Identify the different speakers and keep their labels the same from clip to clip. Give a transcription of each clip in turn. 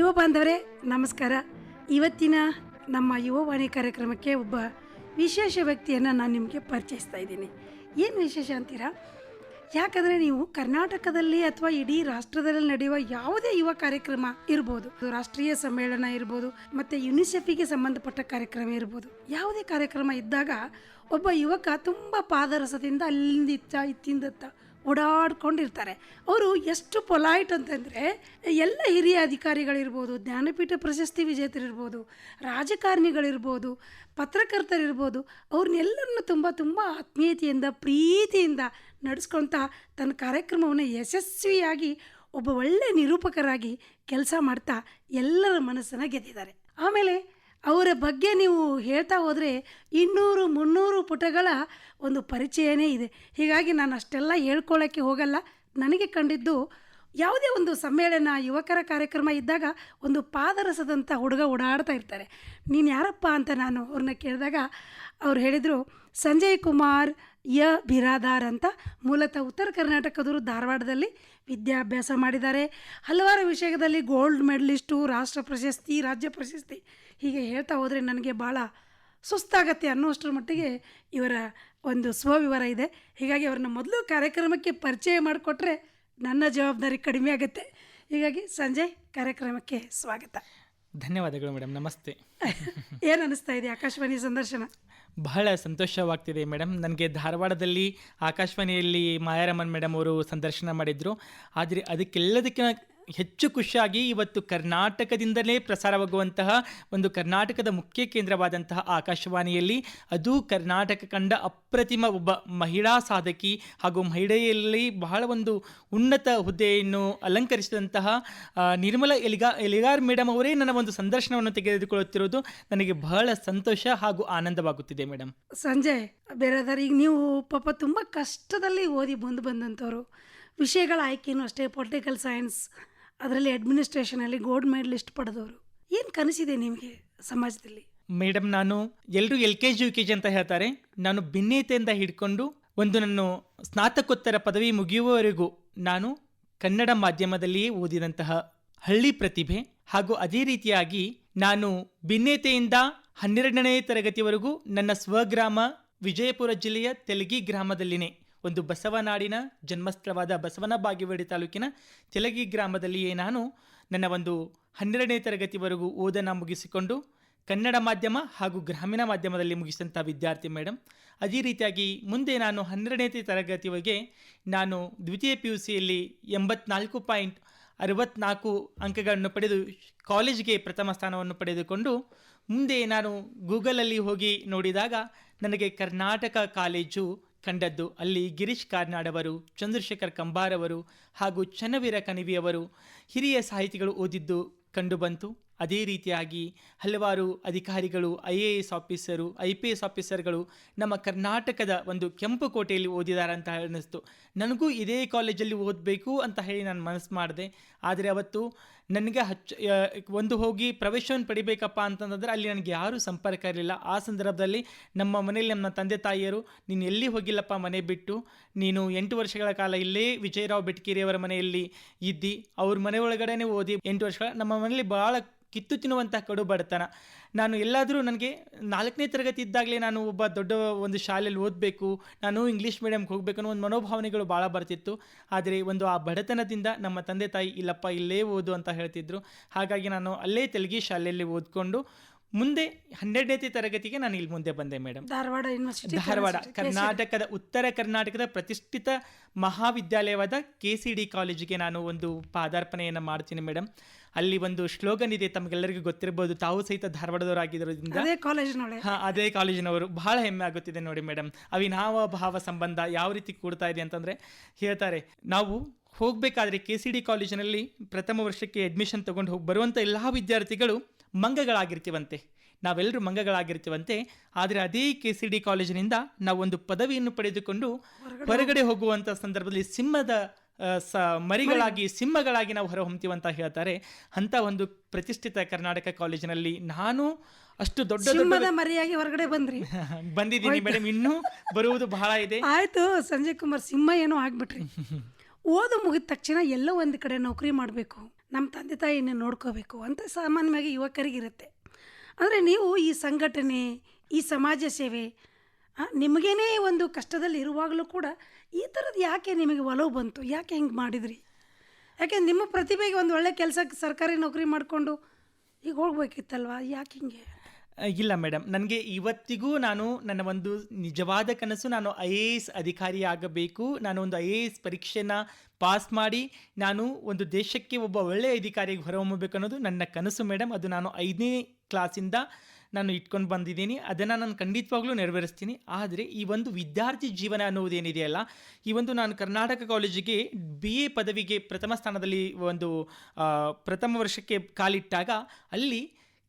Speaker 1: ಯುವ ಬಾಂಧವರೇ, ನಮಸ್ಕಾರ. ಇವತ್ತಿನ ನಮ್ಮ ಯುವವಾಣಿ ಕಾರ್ಯಕ್ರಮಕ್ಕೆ ಒಬ್ಬ ವಿಶೇಷ ವ್ಯಕ್ತಿಯನ್ನು ನಾನು ನಿಮಗೆ ಪರಿಚಯಿಸ್ತಾ ಇದ್ದೀನಿ. ಏನು ವಿಶೇಷ ಅಂತೀರಾ? ಯಾಕಂದರೆ ನೀವು ಕರ್ನಾಟಕದಲ್ಲಿ ಅಥವಾ ಇಡೀ ರಾಷ್ಟ್ರದಲ್ಲಿ ನಡೆಯುವ ಯಾವುದೇ ಯುವ ಕಾರ್ಯಕ್ರಮ ಇರ್ಬೋದು. ರಾಷ್ಟ್ರೀಯ ಸಮ್ಮೇಳನ ಇರ್ಬೋದು, ಮತ್ತು ಯುನಿಸೆಫಿಗೆ ಸಂಬಂಧಪಟ್ಟ ಕಾರ್ಯಕ್ರಮ ಇರ್ಬೋದು. ಯಾವುದೇ ಕಾರ್ಯಕ್ರಮ ಇದ್ದಾಗ ಒಬ್ಬ ಯುವಕ ತುಂಬ ಪಾದರಸದಿಂದ ಅಲ್ಲಿಂದ ಇತ್ತ ಇತ್ತಿಂದತ್ತ ಓಡಾಡ್ಕೊಂಡಿರ್ತಾರೆ. ಅವರು ಎಷ್ಟು ಪೊಲೈಟ್ ಅಂತಂದರೆ, ಎಲ್ಲ ಹಿರಿಯ ಅಧಿಕಾರಿಗಳಿರ್ಬೋದು, ಜ್ಞಾನಪೀಠ ಪ್ರಶಸ್ತಿ ವಿಜೇತರಿರ್ಬೋದು, ರಾಜಕಾರಣಿಗಳಿರ್ಬೋದು, ಪತ್ರಕರ್ತರಿರ್ಬೋದು, ಅವ್ರನ್ನೆಲ್ಲರನ್ನು ತುಂಬ ತುಂಬ ಆತ್ಮೀಯತೆಯಿಂದ, ಪ್ರೀತಿಯಿಂದ ನಡೆಸ್ಕೊಳ್ತಾ ತನ್ನ ಕಾರ್ಯಕ್ರಮವನ್ನು ಯಶಸ್ವಿಯಾಗಿ ಒಬ್ಬ ಒಳ್ಳೆ ನಿರೂಪಕರಾಗಿ ಕೆಲಸ ಮಾಡ್ತಾ ಎಲ್ಲರ ಮನಸ್ಸನ್ನು ಗೆದ್ದಿದ್ದಾರೆ. ಆಮೇಲೆ ಅವರ ಬಗ್ಗೆ ನೀವು ಹೇಳ್ತಾ ಹೋದರೆ ಇನ್ನೂರು, ಮುನ್ನೂರು ಪುಟಗಳ ಒಂದು ಪರಿಚಯನೇ ಇದೆ. ಹೀಗಾಗಿ ನಾನು ಅಷ್ಟೆಲ್ಲ ಹೇಳ್ಕೊಳ್ಳೋಕ್ಕೆ ಹೋಗಲ್ಲ. ನನಗೆ ಕಂಡಿದ್ದು ಯಾವುದೇ ಒಂದು ಸಮ್ಮೇಳನ, ಯುವಕರ ಕಾರ್ಯಕ್ರಮ ಇದ್ದಾಗ ಒಂದು ಪಾದರಸದಂಥ ಹುಡುಗ ಓಡಾಡ್ತಾ ಇರ್ತಾರೆ. ನೀನು ಯಾರಪ್ಪ ಅಂತ ನಾನು ಅವ್ರನ್ನ ಕೇಳಿದಾಗ ಅವ್ರು ಹೇಳಿದರು, ಸಂಜಯ್ ಕುಮಾರ್ ಯ ಬಿರಾದಾರ್ ಅಂತ ಮೂಲತಃ ಉತ್ತರ ಕರ್ನಾಟಕದವರು ಧಾರವಾಡದಲ್ಲಿ ವಿದ್ಯಾಭ್ಯಾಸ ಮಾಡಿದ್ದಾರೆ. ಹಲವಾರು ವಿಷಯದಲ್ಲಿ ಗೋಲ್ಡ್ ಮೆಡಲಿಸ್ಟು, ರಾಷ್ಟ್ರ ಪ್ರಶಸ್ತಿ, ರಾಜ್ಯ ಪ್ರಶಸ್ತಿ ಹೀಗೆ ಹೇಳ್ತಾ ಹೋದರೆ ನನಗೆ ಭಾಳ ಸುಸ್ತಾಗತ್ತೆ ಅನ್ನೋಷ್ಟರ ಮಟ್ಟಿಗೆ ಇವರ ಒಂದು ಸ್ವವಿವರ ಇದೆ. ಹೀಗಾಗಿ ಅವ್ರನ್ನ ಮೊದಲು ಕಾರ್ಯಕ್ರಮಕ್ಕೆ ಪರಿಚಯ ಮಾಡಿಕೊಟ್ರೆ ನನ್ನ ಜವಾಬ್ದಾರಿ ಕಡಿಮೆ ಆಗುತ್ತೆ. ಹೀಗಾಗಿ ಸಂಜಯ್ ಕಾರ್ಯಕ್ರಮಕ್ಕೆ ಸ್ವಾಗತ.
Speaker 2: ಧನ್ಯವಾದಗಳು ಮೇಡಮ್ ನಮಸ್ತೆ.
Speaker 1: ಏನು ಅನಿಸ್ತಾ ಇದೆ ಆಕಾಶವಾಣಿ ಸಂದರ್ಶನ?
Speaker 2: ಬಹಳ ಸಂತೋಷವಾಗ್ತಿದೆ ಮೇಡಮ್ ನನಗೆ ಧಾರವಾಡದಲ್ಲಿ ಆಕಾಶವಾಣಿಯಲ್ಲಿ ಮಾಯಾರಮನ್ ಮೇಡಮ್ ಅವರು ಸಂದರ್ಶನ ಮಾಡಿದರು. ಆದರೆ ಅದಕ್ಕೆಲ್ಲದಕ್ಕಿಂತ ಹೆಚ್ಚು ಖುಷಿಯಾಗಿ ಇವತ್ತು ಕರ್ನಾಟಕದಿಂದಲೇ ಪ್ರಸಾರವಾಗುವಂತಹ ಒಂದು ಕರ್ನಾಟಕದ ಮುಖ್ಯ ಕೇಂದ್ರವಾದಂತಹ ಆಕಾಶವಾಣಿಯಲ್ಲಿ, ಅದು ಕರ್ನಾಟಕ ಕಂಡ ಅಪ್ರತಿಮ ಒಬ್ಬ ಮಹಿಳಾ ಸಾಧಕಿ ಹಾಗೂ ಮಹಿಳೆಯಲ್ಲಿ ಬಹಳ ಒಂದು ಉನ್ನತ ಹುದ್ದೆಯನ್ನು ಅಲಂಕರಿಸಿದಂತಹ ನಿರ್ಮಲ ಎಲಿಗಾ, ಎಲಿಗಾರ್ ಮೇಡಮ್ ಅವರೇ ನನ್ನ ಒಂದು ಸಂದರ್ಶನವನ್ನು ತೆಗೆದುಕೊಳ್ಳುತ್ತಿರುವುದು ನನಗೆ ಬಹಳ ಸಂತೋಷ ಹಾಗೂ ಆನಂದವಾಗುತ್ತಿದೆ ಮೇಡಮ್
Speaker 1: ಸಂಜಯ್ ಬೇರೆದಾರ ಈಗ ನೀವು ಪಾಪ ತುಂಬ ಕಷ್ಟದಲ್ಲಿ ಓದಿ ಬಂದು ಬಂದಂಥವ್ರು. ವಿಷಯಗಳ ಆಯ್ಕೆಯೂ ಅಷ್ಟೇ, ಪೊಲಿಟಿಕಲ್ ಸೈನ್ಸ್ ಅದರಲ್ಲಿ ಅಡ್ಮಿನಿಸ್ಟ್ರೇಷನಲ್ಲಿ ಗೋಲ್ಡ್ ಮೆಡಲಿಸ್ಟ್ ಪಡೆದವರು. ಏನು ಕನಸಿದೆ ನಿಮಗೆ ಸಮಾಜದಲ್ಲಿ?
Speaker 2: ಮೇಡಮ್ ನಾನು ಎಲ್ಲರೂ L K G, U K G ಅಂತ ಹೇಳ್ತಾರೆ. ನಾನು ಭಿನ್ನತೆಯಿಂದ ಹಿಡ್ಕೊಂಡು ಒಂದು ನನ್ನ ಸ್ನಾತಕೋತ್ತರ ಪದವಿ ಮುಗಿಯುವವರೆಗೂ ನಾನು ಕನ್ನಡ ಮಾಧ್ಯಮದಲ್ಲಿಯೇ ಓದಿದಂತಹ ಹಳ್ಳಿ ಪ್ರತಿಭೆ ಹಾಗೂ ಅದೇ ರೀತಿಯಾಗಿ ನಾನು ಭಿನ್ನತೆಯಿಂದ ಹನ್ನೆರಡನೇ ತರಗತಿವರೆಗೂ ನನ್ನ ಸ್ವಗ್ರಾಮ ವಿಜಯಪುರ ಜಿಲ್ಲೆಯ ತೆಲಗಿ ಗ್ರಾಮದಲ್ಲಿನೇ ಒಂದು ಬಸವನಾಡಿನ ಜನ್ಮಸ್ಥಳವಾದ ಬಸವನ ಬಾಗೇವಾಡಿ ತಾಲೂಕಿನ ತೆಲಗಿ ಗ್ರಾಮದಲ್ಲಿಯೇ ನಾನು ನನ್ನ ಒಂದು ಹನ್ನೆರಡನೇ ತರಗತಿವರೆಗೂ ಓದನ ಮುಗಿಸಿಕೊಂಡು ಕನ್ನಡ ಮಾಧ್ಯಮ ಹಾಗೂ ಗ್ರಾಮೀಣ ಮಾಧ್ಯಮದಲ್ಲಿ ಮುಗಿಸಿದಂಥ ವಿದ್ಯಾರ್ಥಿ ಮೇಡಮ್ ಅದೇ ರೀತಿಯಾಗಿ ಮುಂದೆ ನಾನು ಹನ್ನೆರಡನೇ ತರಗತಿವರೆಗೆ ನಾನು ದ್ವಿತೀಯ ಪಿ ಯು ಸಿಯಲ್ಲಿ ಎಂಬತ್ನಾಲ್ಕು ಪಾಯಿಂಟ್ ಅರವತ್ನಾಲ್ಕು ಅಂಕಗಳನ್ನು ಪಡೆದು ಕಾಲೇಜಿಗೆ ಪ್ರಥಮ ಸ್ಥಾನವನ್ನು ಪಡೆದುಕೊಂಡು ಮುಂದೆ ನಾನು ಗೂಗಲಲ್ಲಿ ಹೋಗಿ ನೋಡಿದಾಗ ನನಗೆ ಕರ್ನಾಟಕ ಕಾಲೇಜು ಕಂಡದ್ದು ಅಲ್ಲಿ ಗಿರೀಶ್ ಕಾರ್ನಾಡವರು, ಚಂದ್ರಶೇಖರ್ ಕಂಬಾರವರು ಹಾಗೂ ಚನ್ನವೀರ ಕಣಿವಿಯವರು ಹಿರಿಯ ಸಾಹಿತಿಗಳು ಓದಿದ್ದು ಕಂಡುಬಂತು. ಅದೇ ರೀತಿಯಾಗಿ ಹಲವಾರು ಅಧಿಕಾರಿಗಳು, I A S officer, I P S ಆಫೀಸರ್ಗಳು ನಮ್ಮ ಕರ್ನಾಟಕದ ಒಂದು ಕೆಂಪು ಕೋಟೆಯಲ್ಲಿ ಓದಿದ್ದಾರೆ ಅಂತ ಅನ್ನಿಸ್ತು. ನನಗೂ ಇದೇ ಕಾಲೇಜಲ್ಲಿ ಓದಬೇಕು ಅಂತ ಹೇಳಿ ನಾನು ಮನಸ್ಸು ಮಾಡಿದೆ. ಆದರೆ ಅವತ್ತು ನನಗೆ ಹಚ್ಚ ಒಂದು ಹೋಗಿ ಪ್ರವೇಶವನ್ನು ಪಡಿಬೇಕಪ್ಪ ಅಂತಂದ್ರೆ ಅಲ್ಲಿ ನನಗೆ ಯಾರೂ ಸಂಪರ್ಕ ಇರಲಿಲ್ಲ. ಆ ಸಂದರ್ಭದಲ್ಲಿ ನಮ್ಮ ಮನೆಯಲ್ಲಿ ನಮ್ಮ ತಂದೆ ತಾಯಿಯರು, ನೀನು ಎಲ್ಲಿ ಹೋಗಿಲ್ಲಪ್ಪ ಮನೆ ಬಿಟ್ಟು? ನೀನು ಎಂಟು ವರ್ಷಗಳ ಕಾಲ ಇಲ್ಲೇ ವಿಜಯರಾವ್ ಬೆಟ್ಕೇರಿಯವರ ಮನೆಯಲ್ಲಿ ಇದ್ದಿ. ಅವ್ರ ಮನೆ ಒಳಗಡೆನೇ ಓದಿ ಎಂಟು ವರ್ಷಗಳ, ನಮ್ಮ ಮನೆಯಲ್ಲಿ ಭಾಳ ಕಿತ್ತು ತಿನ್ನುವಂಥ ಕಡು ಬಡತನ. ನಾನು ಎಲ್ಲಾದರೂ ನನಗೆ ನಾಲ್ಕನೇ ತರಗತಿ ಇದ್ದಾಗಲೇ ನಾನು ಒಬ್ಬ ದೊಡ್ಡ ಒಂದು ಶಾಲೆಯಲ್ಲಿ ಓದಬೇಕು, ನಾನು ಇಂಗ್ಲೀಷ್ ಮೀಡಿಯಮ್ಗೆ ಹೋಗಬೇಕು ಅನ್ನೋ ಒಂದು ಮನೋಭಾವನೆಗಳು ಭಾಳ ಬರ್ತಿತ್ತು. ಆದರೆ ಒಂದು ಆ ಬಡತನದಿಂದ ನಮ್ಮ ತಂದೆ ತಾಯಿ ಇಲ್ಲಪ್ಪ ಇಲ್ಲೇ ಓದು ಅಂತ ಹೇಳ್ತಿದ್ರು. ಹಾಗಾಗಿ ನಾನು ಅಲ್ಲೇ ತೆಲುಗಿ ಶಾಲೆಯಲ್ಲಿ ಓದ್ಕೊಂಡು ಮುಂದೆ ಹನ್ನೆರಡನೇ ತರಗತಿಗೆ ನಾನು ಇಲ್ಲಿ ಮುಂದೆ ಬಂದೆ ಮೇಡಮ್
Speaker 1: ಧಾರವಾಡ ಯೂನಿವರ್ಸಿಟಿ
Speaker 2: ಧಾರವಾಡ ಕರ್ನಾಟಕದ ಉತ್ತರ ಕರ್ನಾಟಕದ ಪ್ರತಿಷ್ಠಿತ ಮಹಾವಿದ್ಯಾಲಯವಾದ ಕೆ ಸಿ ಡಿ ಕಾಲೇಜಿಗೆ ನಾನು ಒಂದು ಪಾದಾರ್ಪಣೆಯನ್ನು ಮಾಡ್ತೀನಿ ಮೇಡಮ್ ಅಲ್ಲಿ ಒಂದು ಸ್ಲೋಗನ್ ಇದೆ ತಮಗೆಲ್ಲರಿಗೂ ಗೊತ್ತಿರಬಹುದು ತಾವು ಸಹಿತ ಧಾರವಾಡದವರಾಗಿರೋದ್ರಿಂದ
Speaker 1: ಅದೇ ಕಾಲೇಜಿನವರು
Speaker 2: ಹಾ ಅದೇ ಕಾಲೇಜಿನವರು. ಬಹಳ ಹೆಮ್ಮೆ ಆಗುತ್ತಿದೆ ನೋಡಿ ಮೇಡಮ್ ಅವಿನಾವ ಭಾವ ಸಂಬಂಧ ಯಾವ ರೀತಿ ಕೂಡ್ತಾ ಇದೆ ಅಂತಂದ್ರೆ ಹೇಳ್ತಾರೆ ನಾವು ಹೋಗಬೇಕಾದ್ರೆ ಕೆ ಸಿ ಡಿ ಕಾಲೇಜಿನಲ್ಲಿ ಪ್ರಥಮ ವರ್ಷಕ್ಕೆ ಅಡ್ಮಿಷನ್ ತಗೊಂಡು ಹೋಗಿ ಬರುವಂಥ ಎಲ್ಲ ವಿದ್ಯಾರ್ಥಿಗಳು ಮಂಗಗಳಾಗಿರ್ತೀವಂತೆ. ನಾವೆಲ್ಲರೂ ಮಂಗಗಳಾಗಿರ್ತೀವಂತೆ. ಆದರೆ ಅದೇ ಕೆ ಸಿ ಡಿ ಕಾಲೇಜಿನಿಂದ ನಾವೊಂದು ಒಂದು ಪದವಿಯನ್ನು ಪಡೆದುಕೊಂಡು ಹೊರಗಡೆ ಹೋಗುವಂಥ ಸಂದರ್ಭದಲ್ಲಿ ಸಿಂಹದ ಸ ಮರಿಗಳಾಗಿ ಸಿಂಹಗಳಾಗಿ ನಾವು ಹೊರಹೊಮ್ತೀವಿ ಅಂತ ಹೇಳ್ತಾರೆ. ಅಂತ ಒಂದು ಪ್ರತಿಷ್ಠಿತ ಕರ್ನಾಟಕ ಕಾಲೇಜಿನಲ್ಲಿ ನಾನು ಅಷ್ಟು ದೊಡ್ಡ ದೊಡ್ಡ
Speaker 1: ಮರಿಯಾಗಿ ಹೊರಗಡೆ ಬಂದ್ರಿ.
Speaker 2: ಬಂದಿದ್ದೀನಿ ಮೇಡಮ್ ಇನ್ನೂ ಬರುವುದು ಬಹಳ ಇದೆ.
Speaker 1: ಆಯ್ತು ಸಂಜಯ್ ಕುಮಾರ್ ಸಿಂಹ ಏನೋ ಆಗ್ಬಿಟ್ರಿ. ಓದು ಮುಗಿದ ತಕ್ಷಣ ಎಲ್ಲೋ ಒಂದು ಕಡೆ ನೌಕರಿ ಮಾಡಬೇಕು. ನಮ್ಮ ತಂದೆ ತಾಯಿನ ನೋಡ್ಕೋಬೇಕು ಅಂತ ಸಾಮಾನ್ಯವಾಗಿ ಯುವಕರಿಗಿರುತ್ತೆ. ಅಂದರೆ ನೀವು ಈ ಸಂಘಟನೆ, ಈ ಸಮಾಜ ಸೇವೆ ನಿಮಗೇನೇ ಒಂದು ಕಷ್ಟದಲ್ಲಿ ಇರುವಾಗಲೂ ಕೂಡ ಈ ಥರದ್ದು ಯಾಕೆ ನಿಮಗೆ ಒಲವು ಬಂತು? ಯಾಕೆ ಹಿಂಗೆ ಮಾಡಿದ್ರಿ? ಯಾಕೆ ನಿಮ್ಮ ಪ್ರತಿಭೆಗೆ ಒಂದು ಒಳ್ಳೆ ಕೆಲಸಕ್ಕೆ ಸರ್ಕಾರಿ ನೌಕರಿ ಮಾಡಿಕೊಂಡು ಈಗ ಹೋಗ್ಬೇಕಿತ್ತಲ್ವ? ಯಾಕೆ ಹಿಂಗೆ?
Speaker 2: ಇಲ್ಲ ಮೇಡಮ್ ನನಗೆ ಇವತ್ತಿಗೂ ನಾನು ನನ್ನ ಒಂದು ನಿಜವಾದ ಕನಸು, ನಾನು ಐ ಎ ಎಸ್ ಅಧಿಕಾರಿ ಆಗಬೇಕು ನಾನು ಒಂದು ಐ ಎ ಎಸ್ ಪರೀಕ್ಷೆನ ಪಾಸ್ ಮಾಡಿ, ನಾನು ಒಂದು ದೇಶಕ್ಕೆ ಒಬ್ಬ ಒಳ್ಳೆಯ ಅಧಿಕಾರಿಗೆ ಹೊರಹೊಮ್ಮಬೇಕು ಅನ್ನೋದು ನನ್ನ ಕನಸು ಮೇಡಮ್ ಅದು ನಾನು ಐದನೇ ಕ್ಲಾಸಿಂದ ನಾನು ಇಟ್ಕೊಂಡು ಬಂದಿದ್ದೀನಿ. ಅದನ್ನು ನಾನು ಖಂಡಿತವಾಗ್ಲೂ ನೆರವೇರಿಸ್ತೀನಿ. ಆದರೆ ಈ ಒಂದು ವಿದ್ಯಾರ್ಥಿ ಜೀವನ ಅನ್ನುವುದೇನಿದೆಯಲ್ಲ ಈ ಒಂದು ನಾನು ಕರ್ನಾಟಕ ಕಾಲೇಜಿಗೆ ಬಿ ಎ ಪದವಿಗೆ ಪ್ರಥಮ ಸ್ಥಾನದಲ್ಲಿ ಒಂದು ಪ್ರಥಮ ವರ್ಷಕ್ಕೆ ಕಾಲಿಟ್ಟಾಗ ಅಲ್ಲಿ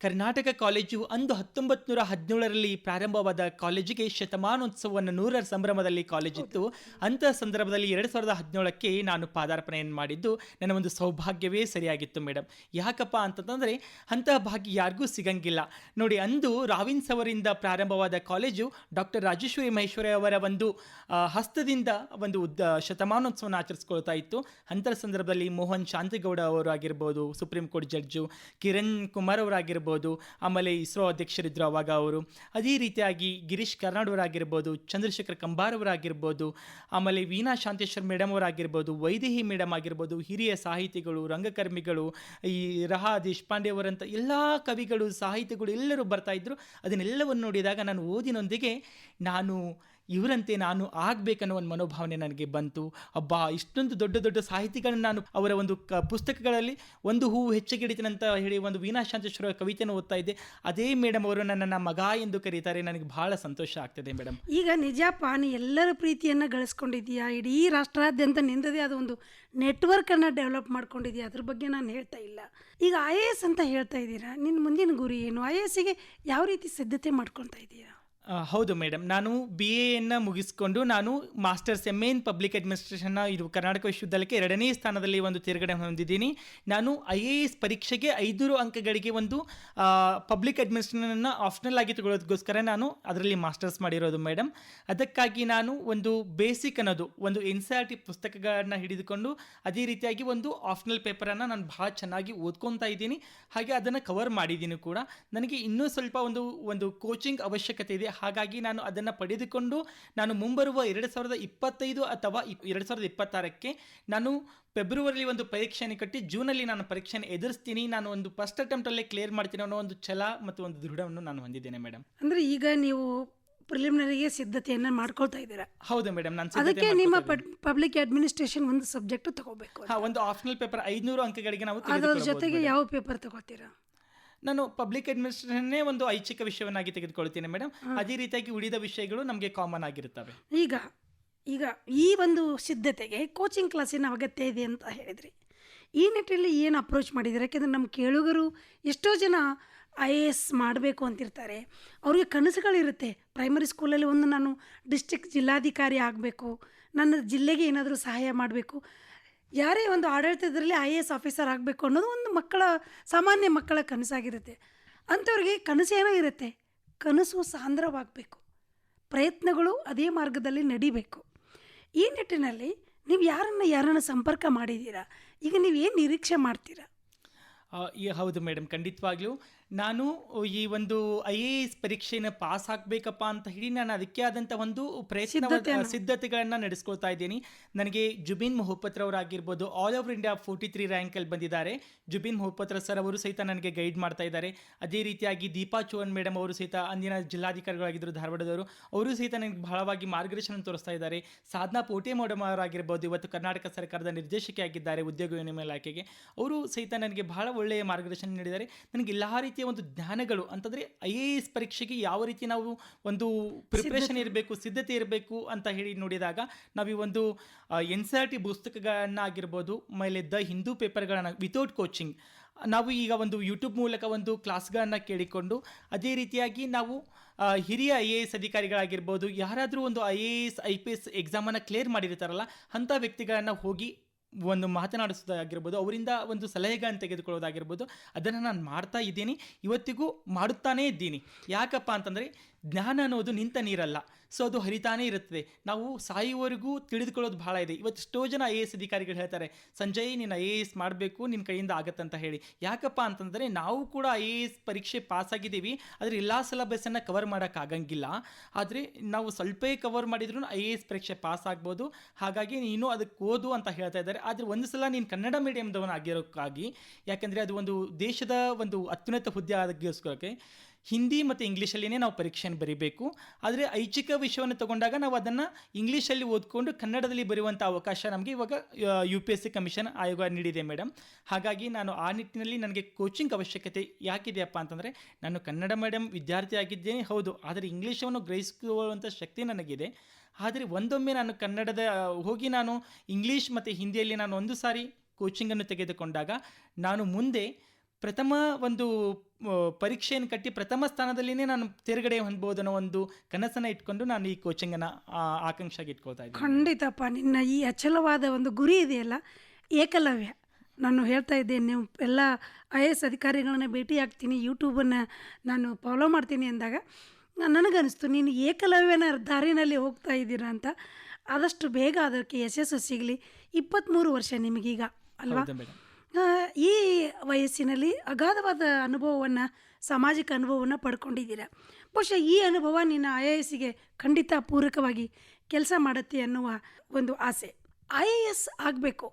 Speaker 2: ಕರ್ನಾಟಕ ಕಾಲೇಜು ಅಂದು ಹತ್ತೊಂಬತ್ತು ನೂರ ಹದಿನೇಳರಲ್ಲಿ ಪ್ರಾರಂಭವಾದ ಕಾಲೇಜಿಗೆ ಶತಮಾನೋತ್ಸವವನ್ನು ನೂರರ ಸಂಭ್ರಮದಲ್ಲಿ ಕಾಲೇಜಿತ್ತು. ಅಂತಹ ಸಂದರ್ಭದಲ್ಲಿ ಎರಡು ಸಾವಿರದ ಹದಿನೇಳಕ್ಕೆ ನಾನು ಪಾದಾರ್ಪಣೆಯನ್ನು ಮಾಡಿದ್ದು, ನನ್ನ ಒಂದು ಸೌಭಾಗ್ಯವೇ ಸರಿಯಾಗಿತ್ತು ಮೇಡಮ್ ಯಾಕಪ್ಪ ಅಂತಂದರೆ ಅಂತಹ ಭಾಗ್ಯ ಯಾರಿಗೂ ಸಿಗಂಗಿಲ್ಲ. ನೋಡಿ, ಅಂದು ರಾವಿನ್ಸ್ ಅವರಿಂದ ಪ್ರಾರಂಭವಾದ ಕಾಲೇಜು ಡಾಕ್ಟರ್ ರಾಜೇಶ್ವರಿ ಮಹೇಶ್ವರಿ ಅವರ ಒಂದು ಹಸ್ತದಿಂದ ಒಂದು ಉದ್ದ, ಶತಮಾನೋತ್ಸವವನ್ನು ಆಚರಿಸ್ಕೊಳ್ತಾ ಇತ್ತು. ಅಂತಹ ಸಂದರ್ಭದಲ್ಲಿ ಮೋಹನ್ ಶಾಂತಿಗೌಡ ಅವರು ಆಗಿರ್ಬೋದು supreme court judge Kiran Kumar ಅವರಾಗಿರ್ಬೋದು ಆಮೇಲೆ ಇಸ್ರೋ ಅಧ್ಯಕ್ಷರಿದ್ದರು ಅವಾಗ ಅವರು. ಅದೇ ರೀತಿಯಾಗಿ ಗಿರೀಶ್ ಕರ್ನಾಡವರಾಗಿರ್ಬೋದು, ಚಂದ್ರಶೇಖರ್ ಕಂಬಾರವರಾಗಿರ್ಬೋದು, ಆಮೇಲೆ ವೀಣಾ ಶಾಂತೇಶ್ವರ್ ಮೇಡಮ್ ಅವರಾಗಿರ್ಬೋದು, ವೈದೇಹಿ ಮೇಡಮ್ ಆಗಿರ್ಬೋದು, ಹಿರಿಯ ಸಾಹಿತಿಗಳು, ರಂಗಕರ್ಮಿಗಳು, ಈ ರಹಾ ದೇಶಪಾಂಡೆ ಅವರಂಥ ಎಲ್ಲ ಕವಿಗಳು, ಸಾಹಿತಿಗಳು ಎಲ್ಲರೂ ಬರ್ತಾ ಇದ್ರು. ಅದನ್ನೆಲ್ಲವನ್ನು ನೋಡಿದಾಗ ನಾನು ಓದಿನೊಂದಿಗೆ ನಾನು ಇವರಂತೆ ನಾನು ಆಗಬೇಕನ್ನೋ ಒಂದು ಮನೋಭಾವನೆ ನನಗೆ ಬಂತು. ಅಬ್ಬಾ, ಇಷ್ಟೊಂದು ದೊಡ್ಡ ದೊಡ್ಡ ಸಾಹಿತಿಗಳನ್ನು ನಾನು ಅವರ ಒಂದು ಕ ಪುಸ್ತಕಗಳಲ್ಲಿ ಒಂದು ಹೂವು ಹೆಚ್ಚಿಗಿಡಿತನಂತ ಹೇಳಿ ಒಂದು ವೀಣಾ ಶಾಂತೇಶ್ವರ ಕವಿತೆಯನ್ನು ಓದ್ತಾ ಇದ್ದೆ. ಅದೇ ಮೇಡಮ್ ಅವರು ನನ್ನನ್ನು ಮಗ ಎಂದು ಕರೀತಾರೆ. ನನಗೆ ಬಹಳ ಸಂತೋಷ ಆಗ್ತದೆ ಮೇಡಮ್
Speaker 1: ಈಗ ನಿಜಪ್ಪ ನೀ ಎಲ್ಲರ ಪ್ರೀತಿಯನ್ನು ಗಳಿಸ್ಕೊಂಡಿದ್ದೀಯಾ? ಇಡೀ ರಾಷ್ಟ್ರಾದ್ಯಂತ ನಿಂದದೇ ಆದ ಒಂದು ನೆಟ್ವರ್ಕನ್ನು ಡೆವಲಪ್ ಮಾಡ್ಕೊಂಡಿದ್ದೀಯಾ? ಅದ್ರ ಬಗ್ಗೆ ನಾನು ಹೇಳ್ತಾ ಇಲ್ಲ. ಈಗ ಐ ಎ ಎಸ್ ಅಂತ ಹೇಳ್ತಾ ಇದ್ದೀರಾ? ನಿನ್ನ ಮುಂದಿನ ಗುರಿ ಏನು? ಐ ಎ ಎಸ್ಸಿಗೆ ಯಾವ ರೀತಿ ಸಿದ್ಧತೆ ಮಾಡ್ಕೊಳ್ತಾ ಇದ್ದೀರಾ
Speaker 2: ಹೌದು ಮೇಡಮ್. ನಾನು ಬಿ ಎಯನ್ನು ಮುಗಿಸ್ಕೊಂಡು ನಾನು masters M A in public ಅಡ್ಮಿನಿಸ್ಟ್ರೇಷನ್ನ ಇದು ಕರ್ನಾಟಕ ವಿಶ್ವವಿದ್ಯಾಲಯಕ್ಕೆ ಎರಡನೇ ಸ್ಥಾನದಲ್ಲಿ ಒಂದು ತಿರುಗಡೆ ಹೊಂದಿದ್ದೀನಿ. ನಾನು ಐ ಎ ಎಸ್ ಪರೀಕ್ಷೆಗೆ ಐದೂರು ಅಂಕಗಳಿಗೆ ಒಂದು ಪಬ್ಲಿಕ್ ಅಡ್ಮಿನಿಸ್ಟ್ರೇಷನನ್ನು ಆಪ್ಷನಲ್ ಆಗಿ ತಗೊಳ್ಳೋದಕ್ಕೋಸ್ಕರ ನಾನು ಅದರಲ್ಲಿ ಮಾಸ್ಟರ್ಸ್ ಮಾಡಿರೋದು ಮೇಡಮ್. ಅದಕ್ಕಾಗಿ ನಾನು ಒಂದು ಬೇಸಿಕ್ ಅನ್ನೋದು, ಒಂದು ಎನ್ ಸಿ ಆರ್ ಟಿ ಪುಸ್ತಕಗಳನ್ನು ಹಿಡಿದುಕೊಂಡು ಅದೇ ರೀತಿಯಾಗಿ ಒಂದು ಆಪ್ಷನಲ್ ಪೇಪರನ್ನು ನಾನು ಭಾಳ ಚೆನ್ನಾಗಿ ಓದ್ಕೊತಾ ಇದ್ದೀನಿ. ಹಾಗೆ ಅದನ್ನು ಕವರ್ ಮಾಡಿದ್ದೀನಿ ಕೂಡ. ನನಗೆ ಇನ್ನೂ ಸ್ವಲ್ಪ ಒಂದು ಒಂದು ಕೋಚಿಂಗ್ ಅವಶ್ಯಕತೆ ಇದೆ. ಹಾಗಾಗಿ ನಾನು ಅದನ್ನು ಪಡೆದುಕೊಂಡು ನಾನು ಮುಂಬರುವ ಎರಡು ಸಾವಿರದ ಇಪ್ಪತ್ತೈದು ಅಥವಾ ಎರಡು ಸಾವಿರದ ಇಪ್ಪತ್ತಾರಕ್ಕೆ ನಾನು ಫೆಬ್ರವರಿಲಿ ಒಂದು ಪರೀಕ್ಷೆಯನ್ನು ಕಟ್ಟಿ ಜೂನಲ್ಲಿ ನಾನು ಪರೀಕ್ಷೆಯನ್ನು ಎದುರಿಸ್ತೀನಿ. ನಾನು ಒಂದು ಫಸ್ಟ್ ಅಟೆಂಪ್ಟಲ್ಲೇ ಕ್ಲಿಯರ್ ಮಾಡ್ತೀನಿ ಅನ್ನೋ ಒಂದು ಛಲ ಮತ್ತು ಒಂದು ದೃಢವನ್ನು ನಾನು ಹೊಂದಿದ್ದೇನೆ ಮೇಡಮ್
Speaker 1: ಅಂದರೆ ಈಗ ನೀವು ಪ್ರಿಲಿಮಿನರಿಗೆ ಸಿದ್ಧತೆಯನ್ನು ಮಾಡ್ಕೊಳ್ತಾ ಇದ್ದೀರಾ?
Speaker 2: ಹೌದು ಮೇಡಮ್ ನಾನು
Speaker 1: ಅದಕ್ಕೆ ನಿಮ್ಮ ಪಬ್ಲಿಕ್ ಅಡ್ಮಿನಿಸ್ಟ್ರೇಷನ್ ಒಂದು ಸಬ್ಜೆಕ್ಟ್ ತಗೋಬೇಕು
Speaker 2: ಒಂದು ಆಪ್ಷನಲ್ ಪೇಪರ್ ಐದುನೂರು ಅಂಕಗಳಿಗೆ ನಾವು
Speaker 1: ಅದರ ಜೊತೆಗೆ ಯಾವ ಪೇಪರ್ ತಗೋತೀರಾ?
Speaker 2: ನಾನು ಪಬ್ಲಿಕ್ ಅಡ್ಮಿನಿಸ್ಟ್ರೇಷನ್ನೇ ಒಂದು ಐಚ್ಛಿಕ ವಿಷಯವನ್ನಾಗಿ ತೆಗೆದುಕೊಳ್ತೀನಿ ಮೇಡಮ್ ಅದೇ ರೀತಿಯಾಗಿ ಉಳಿದ ವಿಷಯಗಳು ನಮಗೆ ಕಾಮನ್ ಆಗಿರುತ್ತವೆ.
Speaker 1: ಈಗ ಈಗ ಈ ಒಂದು ಸಿದ್ಧತೆಗೆ ಕೋಚಿಂಗ್ ಕ್ಲಾಸಿನ ಅಗತ್ಯ ಇದೆ ಅಂತ ಹೇಳಿದ್ರಿ. ಈ ನಿಟ್ಟಿನಲ್ಲಿ ಏನು ಅಪ್ರೋಚ್ ಮಾಡಿದ್ದಾರೆ? ಯಾಕೆಂದರೆ ನಮ್ಮ ಕೇಳುಗರು ಎಷ್ಟೋ ಜನ ಐ ಎ ಎಸ್ ಮಾಡಬೇಕು ಅಂತಿರ್ತಾರೆ. ಅವ್ರಿಗೆ ಕನಸುಗಳಿರುತ್ತೆ. ಪ್ರೈಮರಿ ಸ್ಕೂಲಲ್ಲಿ ಒಂದು ನಾನು ಡಿಸ್ಟಿಕ್ ಜಿಲ್ಲಾಧಿಕಾರಿ ಆಗಬೇಕು. ನನ್ನ ಜಿಲ್ಲೆಗೆ ಏನಾದರೂ ಸಹಾಯ ಮಾಡಬೇಕು. ಯಾರೇ ಒಂದು ಆಡಳಿತದಲ್ಲಿ ಐ ಎ ಎಸ್ ಆಫೀಸರ್ ಆಗಬೇಕು ಅನ್ನೋದು ಒಂದು ಮಕ್ಕಳ, ಸಾಮಾನ್ಯ ಮಕ್ಕಳ ಕನಸಾಗಿರುತ್ತೆ. ಅಂಥವ್ರಿಗೆ ಕನಸು ಏನೋ ಇರುತ್ತೆ. ಕನಸು ಸಾಂದ್ರವಾಗಬೇಕು. ಪ್ರಯತ್ನಗಳು ಅದೇ ಮಾರ್ಗದಲ್ಲಿ ನಡಿಬೇಕು. ಈ ನಿಟ್ಟಿನಲ್ಲಿ ನೀವು ಯಾರನ್ನು ಯಾರನ್ನು ಸಂಪರ್ಕ ಮಾಡಿದ್ದೀರಾ? ಈಗ ನೀವು ಏನು ನಿರೀಕ್ಷೆ ಮಾಡ್ತೀರಾ?
Speaker 2: ಹೌದು ಮೇಡಮ್. ಖಂಡಿತವಾಗ್ಲೂ ನಾನು ಈ ಒಂದು ಐ ಎ ಎಸ್ ಪರೀಕ್ಷೆಯನ್ನು ಪಾಸ್ ಆಗಬೇಕಪ್ಪ ಅಂತ ಹೇಳಿ ನಾನು ಅದಕ್ಕೆ ಆದಂಥ ಒಂದು ಪ್ರಯತ್ನ. ಸಿದ್ಧತೆಗಳನ್ನು ನಡೆಸ್ಕೊಳ್ತಾ ಇದ್ದೀನಿ. ನನಗೆ Zubin Mohapatra ಅವರಾಗಿರ್ಬೋದು all over India forty three ರ್ಯಾಂಕಲ್ಲಿ ಬಂದಿದ್ದಾರೆ. ಜುಬಿನ್ ಮೊಹಪತ್ರ ಸರ್ ಅವರು ಸಹಿತ ನನಗೆ ಗೈಡ್ ಮಾಡ್ತಾ ಇದ್ದಾರೆ. ಅದೇ ರೀತಿಯಾಗಿ ದೀಪಾ ಚೋಹನ್ ಮೇಡಮ್ ಅವರು ಸಹಿತ ಅಂದಿನ ಜಿಲ್ಲಾಧಿಕಾರಿಗಳಾಗಿದ್ದರು ಧಾರವಾಡದವರು ಅವರು ಸಹಿತ ನನಗೆ ಬಹಳವಾಗಿ ಮಾರ್ಗದರ್ಶನ ತೋರಿಸ್ತಾ ಇದ್ದಾರೆ. ಸಾಧನಾ ಪೋಟೆ ಮೇಡಮ್ ಅವರಾಗಿರ್ಬೋದು ಇವತ್ತು ಕರ್ನಾಟಕ ಸರ್ಕಾರದ ನಿರ್ದೇಶಕಿಯಾಗಿದ್ದಾರೆ ಉದ್ಯೋಗ ವಿನಿಮಯ ಇಲಾಖೆಗೆ. ಅವರು ಸಹಿತ ನನಗೆ ಬಹಳ ಒಳ್ಳೆಯ ಮಾರ್ಗದರ್ಶನ ನೀಡಿದ್ದಾರೆ. ನನಗೆ ಎಲ್ಲ ರೀತಿಯ ಒಂದು ಜ್ಞಾನಗಳು ಅಂತಂದರೆ ಐ ಎ ಎಸ್ ಪರೀಕ್ಷೆಗೆ ಯಾವ ರೀತಿ ನಾವು ಒಂದು ಪ್ರಿಪ್ರೇಷನ್ ಇರಬೇಕು ಸಿದ್ಧತೆ ಇರಬೇಕು ಅಂತ ಹೇಳಿ ನೋಡಿದಾಗ ನಾವು ಈ ಒಂದು ಎನ್ ಸಿ ಆರ್ ಟಿ ಪುಸ್ತಕಗಳನ್ನಾಗಿರ್ಬೋದು ಆಮೇಲೆ ದ ಹಿಂದೂ ಪೇಪರ್ಗಳನ್ನು ವಿತೌಟ್ ಕೋಚಿಂಗ್ ನಾವು ಈಗ ಒಂದು ಯೂಟ್ಯೂಬ್ ಮೂಲಕ ಒಂದು ಕ್ಲಾಸ್ಗಳನ್ನು ಕೇಳಿಕೊಂಡು ಅದೇ ರೀತಿಯಾಗಿ ನಾವು ಹಿರಿಯ ಐ ಎ ಎಸ್ ಅಧಿಕಾರಿಗಳಾಗಿರ್ಬೋದು ಯಾರಾದರೂ ಒಂದು I A S I P S ಎಕ್ಸಾಮನ್ನು clear ಮಾಡಿರ್ತಾರಲ್ಲ ಅಂಥ ವ್ಯಕ್ತಿಗಳನ್ನು ಹೋಗಿ ಒಂದು ಮಾತನಾಡಿಸೋದಾಗಿರ್ಬೋದು ಅವರಿಂದ ಒಂದು ಸಲಹೆಗಳನ್ನು ತೆಗೆದುಕೊಳ್ಳೋದಾಗಿರ್ಬೋದು ಅದನ್ನು ನಾನು ಮಾಡ್ತಾ ಇದ್ದೀನಿ, ಇವತ್ತಿಗೂ ಮಾಡುತ್ತಾನೇ ಇದ್ದೀನಿ. ಯಾಕಪ್ಪ ಅಂತಂದರೆ ಜ್ಞಾನ ಅನ್ನೋದು ನಿಂತ ನೀರಲ್ಲ. ಸೊ ಅದು ಹರಿತಾನೇ ಇರುತ್ತದೆ. ನಾವು ಸಾಯುವವರೆಗೂ ತಿಳಿದುಕೊಳ್ಳೋದು ಬಹಳ ಇದೆ. ಇವತ್ತು ಎಷ್ಟೋ ಜನ ಐ ಎ ಎಸ್ ಅಧಿಕಾರಿಗಳು ಹೇಳ್ತಾರೆ, ಸಂಜಯ್, ನೀನು ಐ ಎ ಎಸ್ ಮಾಡಬೇಕು ನಿನ್ನ ಕೈಯಿಂದ ಆಗತ್ತಂತ ಹೇಳಿ. ಯಾಕಪ್ಪ ಅಂತಂದರೆ, ನಾವು ಕೂಡ ಐ ಎ ಎಸ್ ಪರೀಕ್ಷೆ ಪಾಸ್ ಆಗಿದ್ದೀವಿ ಆದರೆ ಎಲ್ಲ ಸಿಲಬಸ್ಸನ್ನು ಕವರ್ ಮಾಡೋಕ್ಕಾಗಂಗಿಲ್ಲ ಆದರೆ ನಾವು ಸ್ವಲ್ಪೇ ಕವರ್ ಮಾಡಿದ್ರು ಐ ಎ ಎಸ್ ಪರೀಕ್ಷೆ ಪಾಸ್ ಆಗ್ಬೋದು ಹಾಗಾಗಿ ನೀನು ಅದಕ್ಕೆ ಓದು ಅಂತ ಹೇಳ್ತಾ ಇದ್ದಾರೆ. ಆದರೆ ಒಂದು ಸಲ ನೀನು ಕನ್ನಡ ಮೀಡಿಯಮ್ದವನಾಗಿರೋಕ್ಕಾಗಿ ಯಾಕಂದರೆ ಅದು ಒಂದು ದೇಶದ ಒಂದು ಅತ್ಯುನ್ನತ ಹುದ್ದೆ ಆಗಿಸ್ಕೊಳ್ಳೋಕ್ಕೆ ಹಿಂದಿ ಮತ್ತು ಇಂಗ್ಲೀಷಲ್ಲಿನೇ ನಾವು ಪರೀಕ್ಷೆಯನ್ನು ಬರೀಬೇಕು. ಆದರೆ ಐಚ್ಛಿಕ ವಿಷಯವನ್ನು ತಗೊಂಡಾಗ ನಾವು ಅದನ್ನು ಇಂಗ್ಲೀಷಲ್ಲಿ ಓದ್ಕೊಂಡು ಕನ್ನಡದಲ್ಲಿ ಬರೆಯುವಂಥ ಅವಕಾಶ ನಮಗೆ ಇವಾಗ U P S C commission ಆಯೋಗ ನೀಡಿದೆ ಮೇಡಮ್ ಹಾಗಾಗಿ ನಾನು ಆ ನಿಟ್ಟಿನಲ್ಲಿ ನನಗೆ ಕೋಚಿಂಗ್ ಅವಶ್ಯಕತೆ ಯಾಕಿದೆಯಪ್ಪ ಅಂತಂದರೆ, ನಾನು ಕನ್ನಡ ಮೇಡಮ್ ವಿದ್ಯಾರ್ಥಿ ಆಗಿದ್ದೇನೆ, ಹೌದು. ಆದರೆ ಇಂಗ್ಲೀಷನ್ನು ಗ್ರಹಿಸಿಕೊಳ್ಳುವಂಥ ಶಕ್ತಿ ನನಗಿದೆ. ಆದರೆ ಒಂದೊಮ್ಮೆ ನಾನು ಕನ್ನಡದ ಹೋಗಿ ನಾನು ಇಂಗ್ಲೀಷ್ ಮತ್ತು ಹಿಂದಿಯಲ್ಲಿ ನಾನು ಒಂದು ಸಾರಿ ಕೋಚಿಂಗನ್ನು ತೆಗೆದುಕೊಂಡಾಗ, ನಾನು ಮುಂದೆ ಪ್ರಥಮ ಒಂದು ಪರೀಕ್ಷೆಯನ್ನು ಕಟ್ಟಿ ಪ್ರಥಮ ಸ್ಥಾನದಲ್ಲಿನೇ ನಾನು ತೇರ್ಗಡೆ ಹೊಂದ್ಬೋದು ಅನ್ನೋ ಒಂದು ಕನಸನ್ನು ಇಟ್ಕೊಂಡು ನಾನು ಈ ಕೋಚಿಂಗನ್ನು ಆಕಾಂಕ್ಷೆಗೆ ಇಟ್ಕೊಳ್ತಾ ಇದ್ದೀನಿ.
Speaker 1: ಖಂಡಿತಪ್ಪ. ನಿನ್ನ ಈ ಅಚಲವಾದ ಒಂದು ಗುರಿ ಇದೆಯಲ್ಲ ಏಕಲವ್ಯ. ನಾನು ಹೇಳ್ತಾ ಇದ್ದೇನೆ ನೀವು ಎಲ್ಲ ಐ ಎ ಎಸ್ ಅಧಿಕಾರಿಗಳನ್ನ ಭೇಟಿ ಆಗ್ತೀನಿ ಯೂಟ್ಯೂಬನ್ನು ನಾನು ಫಾಲೋ ಮಾಡ್ತೀನಿ ಅಂದಾಗ ನನಗನ್ನಿಸ್ತು ನೀನು ಏಕಲವ್ಯನ ದಾರಿನಲ್ಲಿ ಹೋಗ್ತಾ ಇದ್ದೀರಾ ಅಂತ. ಆದಷ್ಟು ಬೇಗ ಅದಕ್ಕೆ ಯಶಸ್ಸು ಸಿಗಲಿ. ಇಪ್ಪತ್ತ್ಮೂರು ವರ್ಷ ನಿಮಗೀಗ ಅಲ್ವಾ? ಈ ವಯಸ್ಸಿನಲ್ಲಿ ಅಗಾಧವಾದ ಅನುಭವವನ್ನು, ಸಾಮಾಜಿಕ ಅನುಭವವನ್ನು ಪಡ್ಕೊಂಡಿದ್ದೀರ. ಬಹುಶಃ ಈ ಅನುಭವ ನಿನ್ನ ಐ ಎ ಎಸ್ಸಿಗೆ ಖಂಡಿತ ಪೂರಕವಾಗಿ ಕೆಲಸ ಮಾಡುತ್ತೆ ಅನ್ನುವ ಒಂದು ಆಸೆ. ಐ ಎ ಎಸ್ ಆಗಬೇಕು